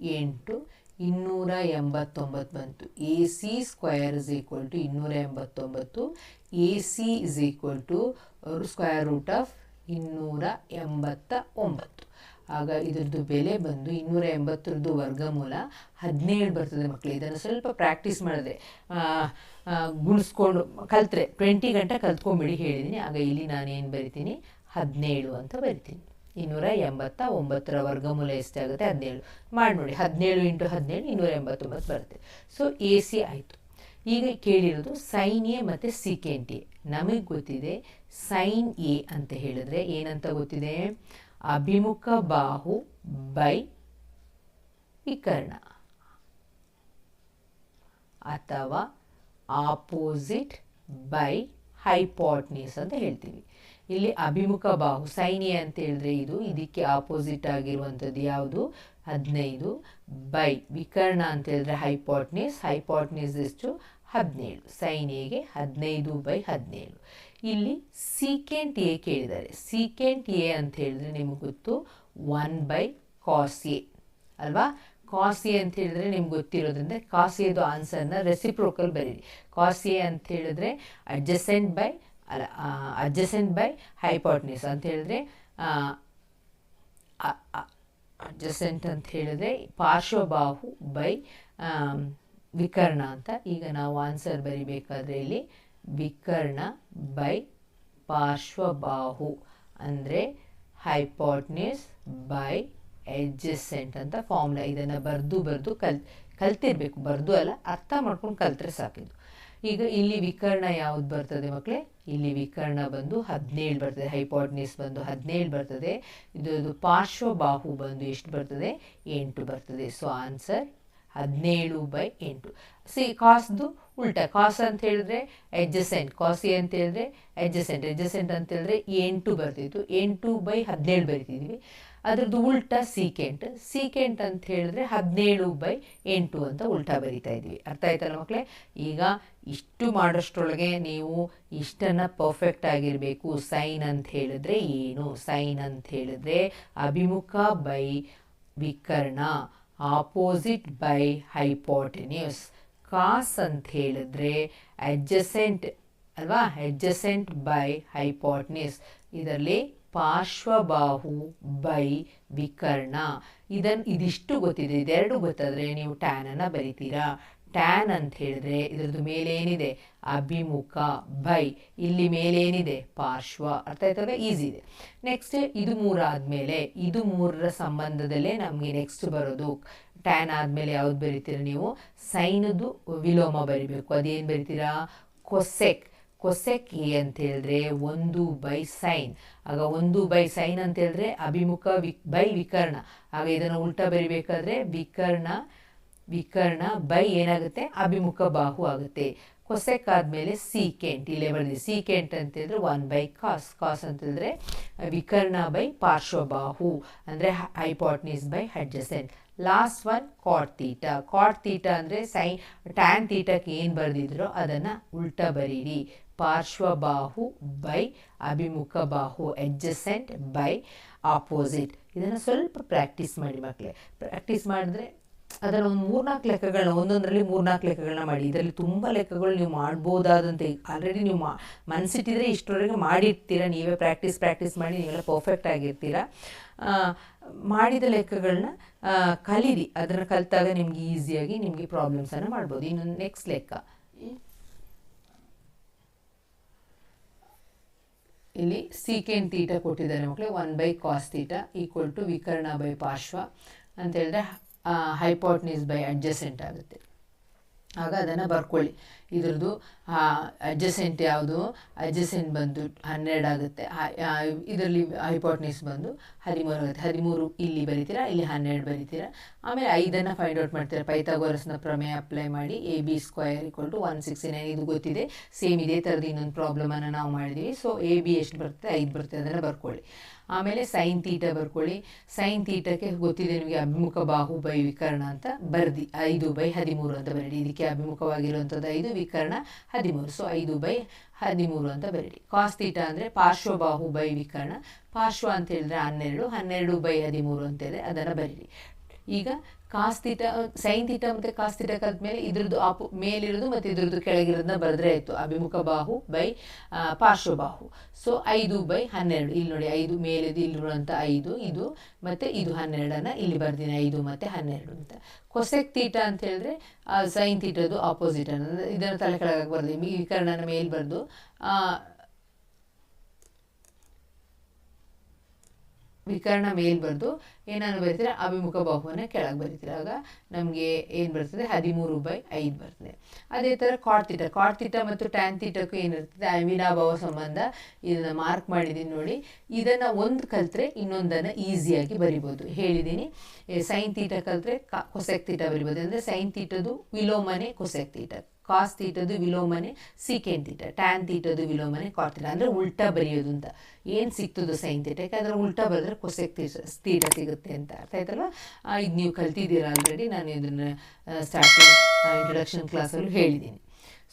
ಎಂಟು, ಇನ್ನೂರ ಎಂಬತ್ತೊಂಬತ್ತು ಬಂತು. A C square is equal to ಇನ್ನೂರ ಎಂಬತ್ತೊಂಬತ್ತು. A C is equal to square root of ಇನ್ನೂರ ಎಂಬತ್ತ ಒಂಬತ್ತು ಆಗ ಇದ್ರದ್ದು ಬೆಲೆ ಬಂದು ಇನ್ನೂರ ಎಂಬತ್ತರದ್ದು ವರ್ಗಮೂಲ ಹದಿನೇಳು ಬರ್ತದೆ ಮಕ್ಕಳು ಇದನ್ನು ಸ್ವಲ್ಪ ಪ್ರಾಕ್ಟೀಸ್ ಮಾಡಿದ್ರೆ. ಗುಣಿಸ್ಕೊಂಡು ಕಲ್ತ್ರೆ ಟ್ವೆಂಟಿ ಗಂಟೆ ಕಲ್ತ್ಕೊಂಬಿಡಿ ಹೇಳಿದ್ದೀನಿ ಆಗ ಇಲ್ಲಿ ನಾನೇನು ಬರಿತೀನಿ? ಹದಿನೇಳು ಅಂತ ಬರಿತೀನಿ. ಇನ್ನೂರ ಎಂಬತ್ತ ಒಂಬತ್ತರ ವರ್ಗಮೂಲ ಎಷ್ಟಾಗುತ್ತೆ ಹದಿನೇಳು. ಮಾಡಿ ನೋಡಿ, ಹದಿನೇಳು ಇಂಟು ಹದಿನೇಳು, ಇನ್ನೂರ ಎಂಬತ್ತೊಂಬತ್ತು ಬರುತ್ತೆ. ಸೊ ಎ ಸಿ ಆಯಿತು. ಈಗ ಕೇಳಿರೋದು ಸೈನ್ ಎ ಮತ್ತು ಸಿಕೆಂಟ್ ಎ ನಮಗೆ ಗೊತ್ತಿದೆ ಸೈನ್ ಎ ಅಂತ ಹೇಳಿದ್ರೆ ಏನಂತ ಗೊತ್ತಿದೆ? ಅಭಿಮುಖ ಬಾಹು ಬೈ ವಿಕರ್ಣ. ಅಥವಾ ಆಪೋಸಿಟ್ ಬೈ ಹೈಪಾಟ್ನೀಸ್ ಅಂತ ಹೇಳ್ತೀವಿ. ಇಲ್ಲಿ ಅಭಿಮುಖ ಬಾಹು ಸೈನ್ಯ ಅಂತ ಹೇಳಿದ್ರೆ ಇದು ಇದಕ್ಕೆ ಆಪೋಸಿಟ್ ಆಗಿರುವಂಥದ್ದು ಯಾವುದು? ಹದಿನೈದು ಬೈ ವಿಕರ್ಣ ಅಂತ ಹೇಳಿದ್ರೆ ಹೈಪಾಟ್ನೀಸ್ ಹೈಪಾಟ್ನೀಸ್ ಎಷ್ಟು ಹದಿನೇಳು. ಸೈನ್ಯಗೆ ಹದಿನೈದು ಬೈ ಹದಿನೇಳು. ಇಲ್ಲಿ ಸೀಕೆಂಟ್ ಎ ಕೇಳಿದ್ದಾರೆ. ಸೀಕೆಂಟ್ ಎ ಅಂತ ಹೇಳಿದ್ರೆ ನಿಮ್ಗೆ ಗೊತ್ತು ಒನ್ ಬೈ ಕಾಸ್ ಎ ಅಲ್ವಾ? ಕಾಸ್ ಎ ಅಂತ ಹೇಳಿದ್ರೆ ನಿಮ್ಗೆ ಗೊತ್ತಿರೋದ್ರಿಂದ ಕಾಸ್ ಎದು ಆನ್ಸರ್ನ ರೆಸಿಪ್ರೋಕಲ್ ಬರೀರಿ. ಕಾಸ್ ಎ ಅಂತ ಹೇಳಿದ್ರೆ adjacent by adjacent by hypotenuse ಅಂತ ಹೇಳಿದ್ರೆ ಅಡ್ಜಸೆಂಟ್ ಅಂತ ಹೇಳಿದ್ರೆ ಪಾರ್ಶ್ವಬಾಹು ಬೈ ವಿಕರ್ಣ ಅಂತ ಈಗ ನಾವು ಆನ್ಸರ್ ಬರಿಬೇಕಾದ್ರೆ ಇಲ್ಲಿ ವಿಕರ್ಣ ಬೈ ಪಾರ್ಶ್ವಬಾಹು ಅಂದರೆ ಹೈಪಾಟ್ನಿಸ್ ಬೈ ಎಡ್ಜಸೆಂಟ್ ಅಂತ ಫಾರ್ಮುಲಾ ಇದನ್ನು ಬರೆದು ಬರೆದು ಕಲ್, ಕಲ್ತಿರ್ಬೇಕು, ಬರೆದು ಅಲ್ಲ, ಅರ್ಥ ಮಾಡ್ಕೊಂಡು ಕಲ್ತ್ರೆ ಸಾಕಿದ್ದು ಈಗ ಇಲ್ಲಿ ವಿಕರ್ಣ ಯಾವ್ದು ಬರ್ತದೆ ಮಕ್ಕಳೇ ಇಲ್ಲಿ ವಿಕರ್ಣ ಬಂದು ಹದಿನೇಳು ಬರ್ತದೆ, ಹೈಪಾಟ್ನಿಸ್ ಬಂದು ಹದಿನೇಳು ಬರ್ತದೆ ಇದು ಪಾರ್ಶ್ವಬಾಹು ಬಂದು ಎಷ್ಟು ಬರ್ತದೆ? ಎಂಟು ಬರ್ತದೆ. ಸೊ ಆನ್ಸರ್ ಹದಿನೇಳು ಬೈ ಎಂಟು. ಸಿ ಕಾಸ್ದು ಉಲ್ಟಾ ಕಾಸ್ ಅಂತ ಹೇಳಿದ್ರೆ ಎಡ್ಜಸೆಂಟ್ ಕಾಸಿ ಅಂತ ಹೇಳಿದ್ರೆ ಎಡ್ಜಸೆಂಟ್ ಎಡ್ಜಸೆಂಟ್ ಅಂತ ಹೇಳಿದ್ರೆ ಎಂಟು ಬರ್ತಿತ್ತು. ಎಂಟು ಬೈ ಹದಿನೇಳು ಬರಿತಿದ್ವಿ. ಅದರದ್ದು ಉಲ್ಟಾ ಸೀಕೆಂಟ್ ಸೀಕೆಂಟ್ ಅಂತ ಹೇಳಿದ್ರೆ ಹದಿನೇಳು ಬೈ ಎಂಟು ಅಂತ ಉಲ್ಟಾ ಬರಿತಾ ಇದ್ವಿ. ಅರ್ಥ ಆಯ್ತಲ್ಲ ಮಕ್ಕಳೇ ಈಗ ಇಷ್ಟು ಮಾಡೋಷ್ಟರೊಳಗೆ ನೀವು ಇಷ್ಟನ್ನು ಪರ್ಫೆಕ್ಟ್ ಆಗಿರಬೇಕು. ಸೈನ್ ಅಂತ ಹೇಳಿದ್ರೆ ಏನು? ಸೈನ್ ಅಂತ ಹೇಳಿದ್ರೆ ಅಭಿಮುಖ ಬೈ ವಿಕರ್ಣ ಆಪೋಸಿಟ್ ಬೈ ಹೈಪಾಟಿನ್ಯೂಸ್ ಕಾಸ್ ಅಂತ ಹೇಳಿದ್ರೆ ಅಡ್ಜಸೆಂಟ್ ಅಲ್ವಾ? ಅಡ್ಜಸೆಂಟ್ ಬೈ ಹೈಪಾಟ್ನಿಸ್ ಇದರಲ್ಲಿ ಪಾರ್ಶ್ವಬಾಹು ಬೈ ವಿಕರ್ಣ. ಇದನ್ನು ಇದಿಷ್ಟು ಗೊತ್ತಿದೆ. ಇದೆರಡು ಗೊತ್ತಾದರೆ ನೀವು ಟ್ಯಾನನ್ನು ಬರಿತೀರಾ? ಟ್ಯಾನ್ ಅಂತ ಹೇಳಿದ್ರೆ ಇದ್ರದ್ದು ಮೇಲೆ ಏನಿದೆ ಅಭಿಮುಖ ಬೈ ಇಲ್ಲಿ ಮೇಲೆ ಏನಿದೆ ಪಾರ್ಶ್ವ. ಅರ್ಥ ಆಯ್ತಲ್ವ? ಈಸಿ ಇದೆ. ನೆಕ್ಸ್ಟ್ ಇದು ಮೂರಾದಮೇಲೆ. ಇದು ಮೂರರ ಸಂಬಂಧದಲ್ಲೇ ನಮಗೆ ನೆಕ್ಸ್ಟ್ ಬರೋದು. ಟ್ಯಾನ್ ಆದಮೇಲೆ ಯಾವ್ದು ಬರೀತೀರಾ ನೀವು? ಸೈನದ್ದು ವಿಲೋಮ ಬರಿಬೇಕು. ಅದೇನು ಬರಿತೀರಾ? ಕೊಸೆಕ್. ಕೊಸೆಕ್ ಎ ಅಂತ ಹೇಳಿದ್ರೆ ಒಂದು ಬೈ ಸೈನ್. ಆಗ ಒಂದು ಬೈ ಸೈನ್ ಅಂತ ಹೇಳಿದ್ರೆ ಅಭಿಮುಖ ವಿ ಬೈ ವಿಕರ್ಣ. ಆಗ ಇದನ್ನು ಉಲ್ಟಾ ಬರಿಬೇಕಾದ್ರೆ ವಿಕರ್ಣ ವಿಕರ್ಣ ಬೈ ಏನಾಗುತ್ತೆ? ಅಭಿಮುಖ ಬಾಹು ಆಗುತ್ತೆ. ಕೊಸೆಕ್ ಆದಮೇಲೆ ಸೀಕೆಂಟ್ ಇಲ್ಲೇ ಬರೆದಿ ಸೀಕೆಂಟ್ ಅಂತ ಹೇಳಿದ್ರೆ ಒನ್ ಬೈ ಕಾಸ್. ಕಾಸ್ ಅಂತ ಹೇಳಿದ್ರೆ ವಿಕರ್ಣ ಬೈ ಪಾರ್ಶ್ವಬಾಹು. ಅಂದರೆ hypotenuse by adjacent last one cot theta cot theta ಅಂದರೆ ಸೈ ಟ್ಯಾನ್ ತೀಟಕ್ಕೆ ಏನು ಬರೆದಿದ್ರೋ ಅದನ್ನು ಉಲ್ಟಾ ಬರೀರಿ. ಪಾರ್ಶ್ವಬಾಹು ಬೈ ಅಭಿಮುಖ ಬಾಹು ಎಡ್ಜಸೆಂಟ್ ಬೈ ಆಪೋಸಿಟ್ ಇದನ್ನು ಸ್ವಲ್ಪ ಪ್ರಾಕ್ಟೀಸ್ ಮಾಡಿ ಮಕ್ಕಳೇ ಪ್ರಾಕ್ಟೀಸ್ ಮಾಡಿದ್ರೆ ಅದರ ಒಂದು ಮೂರ್ನಾಲ್ಕು ಲೆಕ್ಕಗಳನ್ನ, ಒಂದೊಂದರಲ್ಲಿ ಮೂರ್ನಾಲ್ಕು ಲೆಕ್ಕಗಳನ್ನ ಮಾಡಿ. ಇದರಲ್ಲಿ ತುಂಬ ಲೆಕ್ಕಗಳು ನೀವು ಮಾಡ್ಬೋದಾದಂತೆ. ಆಲ್ರೆಡಿ ನೀವು ಮನಸ್ಸಿಟ್ಟಿದ್ರೆ ಇಷ್ಟರವರೆಗೆ ಮಾಡಿರ್ತೀರ. ನೀವೇ ಪ್ರಾಕ್ಟೀಸ್ ಪ್ರಾಕ್ಟೀಸ್ ಮಾಡಿ ನೀವೆಲ್ಲ ಪರ್ಫೆಕ್ಟ್ ಆಗಿರ್ತೀರ. ಮಾಡಿದ ಲೆಕ್ಕಗಳನ್ನ ಕಲೀರಿ. ಅದನ್ನು ಕಲಿತಾಗ ನಿಮ್ಗೆ ಈಸಿಯಾಗಿ ನಿಮಗೆ ಪ್ರಾಬ್ಲಮ್ಸನ್ನು ಮಾಡ್ಬೋದು. ಇನ್ನೊಂದು ನೆಕ್ಸ್ಟ್ ಲೆಕ್ಕ. ಇಲ್ಲಿ ಸೀಕೆಂಡ್ ತೀಟ ಕೊಟ್ಟಿದ್ದಾರೆ ಮಕ್ಕಳು one by cos theta equal to ವಿಕರ್ಣ by ಪಾರ್ಶ್ವ. ಅಂತ ಹೇಳಿದ್ರೆ ಹೈಪಾಟ್ನಿಸ್ ಬೈ ಅಡ್ಜಸೆಂಟ್ ಆಗುತ್ತೆ. ಆಗ ಅದನ್ನು ಬರ್ಕೊಳ್ಳಿ. ಇದ್ರದ್ದು ಅಡ್ಜಸೆಂಟ್ ಯಾವುದು? ಅಡ್ಜಸೆಂಟ್ ಬಂದು ಹನ್ನೆರಡು ಆಗುತ್ತೆ. ಇದರಲ್ಲಿ ಹೈಪಾಟ್ನಿಸ್ ಬಂದು ಹದಿಮೂರು ಆಗುತ್ತೆ. ಹದಿಮೂರು ಇಲ್ಲಿ ಬರೀತೀರಾ? ಇಲ್ಲಿ ಹನ್ನೆರಡು ಬರೀತೀರಾ? ಆಮೇಲೆ ಐದನ್ನು ಫೈಂಡ್ ಔಟ್ ಮಾಡ್ತೀರಾ? ಪೈಥಾಗೋರಸ್ನ ಪ್ರಮೇಯ ಅಪ್ಲೈ ಮಾಡಿ A B square equal to one sixty nine ಇದು ಗೊತ್ತಿದೆ. ಸೇಮ್ ಇದೇ ಥರದ ಇನ್ನೊಂದು ಪ್ರಾಬ್ಲಮನ್ನು ನಾವು ಮಾಡಿದ್ದೀವಿ ಸೊ ಎ ಬಿ ಎಷ್ಟು ಬರುತ್ತೆ ಐದು ಬರುತ್ತೆ ಅದನ್ನು ಬರ್ಕೊಳ್ಳಿ. ಆಮೇಲೆ ಸೈನ್ ತೀಟ ಬರ್ಕೊಳ್ಳಿ. ಸೈನ್ ತೀಟಕ್ಕೆ ಗೊತ್ತಿದೆ ನಿಮಗೆ ಅಭಿಮುಖ ಬಾಹು ಬೈ ವಿಕರ್ಣ ಅಂತ ಬರ್ದಿ. ಐದು ಬೈ ಹದಿಮೂರು ಅಂತ ಬರೀಡಿ ಇದಕ್ಕೆ ಅಭಿಮುಖವಾಗಿರುವಂಥದ್ದು ಐದು, ವಿಕರ್ಣ ಹದಿಮೂರು. ಸೊ ಐದು ಬೈ ಹದಿಮೂರು ಅಂತ ಬರೀಡಿ ಕಾಸ್ ತೀಟ ಅಂದರೆ ಪಾರ್ಶ್ವಬಾಹು ಬೈ ವಿಕರ್ಣ. ಪಾರ್ಶ್ವ ಅಂತ ಹೇಳಿದ್ರೆ ಹನ್ನೆರಡು ಹನ್ನೆರಡು ಬೈ ಹದಿಮೂರು ಅಂತ ಹೇಳಿದ್ರೆ ಅದನ್ನು ಬರೀರಿ. ಈಗ ಕಾಸ್ ತೀಟ ಸೈನ್ ತೀಟ ಮತ್ತೆ ಕಾಸ್ ತೀಟ ಇದ್ರದ್ದು ಆಪು, ಮೇಲಿರೋದು ಮತ್ತೆ ಇದ್ರದ್ದು ಕೆಳಗಿರೋದನ್ನ ಬರೆದ್ರೆ ಆಯಿತು. ಅಭಿಮುಖ ಬಾಹು ಬೈ ಪಾರ್ಶ್ವಬಾಹು ಸೊ ಐದು ಬೈ ಹನ್ನೆರಡು. ಇಲ್ಲಿ ನೋಡಿ, ಐದು ಮೇಲಿದ್ದು ಇಲ್ಲಿರುವಂಥ ಐದು, ಇದು ಮತ್ತೆ ಇದು ಹನ್ನೆರಡನ್ನು ಇಲ್ಲಿ ಬರ್ತೀನಿ ಐದು ಮತ್ತೆ ಹನ್ನೆರಡು ಅಂತ. ಕೊಸೆಕ್ ತೀಟ ಅಂತ ಹೇಳಿದ್ರೆ ಸೈನ್ ತೀಟದ್ದು ಆಪೋಸಿಟ್ ಅನ್ನೋದು. ಇದನ್ನು ತಲೆ ಕೆಳಗಾಗಿ ಬರ್ದು, ಈ ಕರ್ಣನ ಮೇಲೆ ಬರೆದು ವಿಕರ್ಣ ಮೇಲ್ ಬರೆದು ಏನನ್ನು ಬರೀತೀರ, ಅಭಿಮುಖ ಬಾಹುವನ್ನು ಕೆಳಗೆ ಬರೀತೀರ. ಆಗ ನಮಗೆ ಏನು ಬರ್ತದೆ? ಹದಿಮೂರು ಬೈ ಐದು ಬರ್ತದೆ. ಅದೇ ಥರ ಕಾಡ್ತಿಟ ಕಾಡ್ತಿಟ ಮತ್ತು ಟ್ಯಾನ್ ತೀಟಕ್ಕೂ ಏನಿರ್ತದೆ ಅವಿನಾಭಾವ ಸಂಬಂಧ ಇದನ್ನು ಮಾರ್ಕ್ ಮಾಡಿದ್ದೀನಿ ನೋಡಿ. ಇದನ್ನು ಒಂದು ಕಲ್ತ್ರೆ ಇನ್ನೊಂದನ್ನು ಈಸಿಯಾಗಿ ಬರಿಬೋದು. ಹೇಳಿದ್ದೀನಿ ಸೈನ್ ತೀಟ ಕಲ್ತ್ರೆ ಕೊಸೆಕ್ ತೀಟ ಬರಿಬೋದು. ಅಂದರೆ ಸೈನ್ ತೀಟದು ವಿಲೋಮನೆ ಕೊಸೆಕ್ ತೀಟ ಕಾಸ್ ತೀಟದು ವಿಲೋಮನೆ ಸೀಕೆಂಡ್ ತೀಟ ಟ್ಯಾನ್ ತೀಟದು ವಿಲೋಮನೆ ಕಾಟ್ ತೀಟ. ಅಂದರೆ ಉಲ್ಟಾ ಬರೆಯೋದು ಅಂತ. ಏನು ಸಿಗ್ತದೋ ಸೈನ್ ತೀಟ. ಯಾಕಂದರೆ ಉಲ್ಟಾ ಬರೆದ್ರೆ ಕೊಸೆಕ್ ತೀಟ ತೀಟ ಸಿಗುತ್ತೆ ಅಂತ ಅರ್ಥ ಆಯ್ತಲ್ವ? ಆ, ಇದು ನೀವು ಕಲ್ತಿದ್ದೀರಾ ಆಲ್ರೆಡಿ ನಾನು ಇದನ್ನು ಸ್ಟಾರ್ಟಿಂಗ್ ಇಂಟ್ರೊಡಕ್ಷನ್ ಕ್ಲಾಸಲ್ಲೂ ಹೇಳಿದ್ದೀನಿ.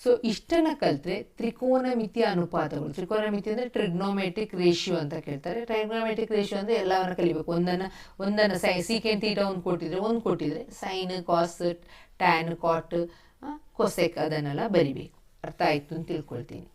ಸೊ ಇಷ್ಟನ್ನು ಕಲಿತ್ರೆ ತ್ರಿಕೋನಮಿತಿಯ ಅನುಪಾತಗಳು. ತ್ರಿಕೋನಮಿತಿ ಅಂದರೆ ಟ್ರಿಗ್ನೋಮೆಟ್ರಿಕ್ ರೇಷಿಯೋ ಅಂತ ಕೇಳ್ತಾರೆ. ಟ್ರಿಗ್ನೋಮೆಟ್ರಿಕ್ ರೇಷಿಯೋ ಅಂದರೆ ಎಲ್ಲವನ್ನು ಕಲಿಬೇಕು. ಒಂದನ್ನು ಒಂದನ್ನು ಸೈ ಸೀಕೆಂಡ್ ತೀಟ ಒಂದು ಕೊಟ್ಟಿದ್ರೆ ಒಂದು ಕೊಟ್ಟಿದ್ರೆ sine cos tan cot cosec ಅದನ್ನೆಲ್ಲ ಬರಿಬೇಕು. ಅರ್ಥ ಆಯಿತು ಅಂತ ತಿಳ್ಕೊಳ್ತೀನಿ.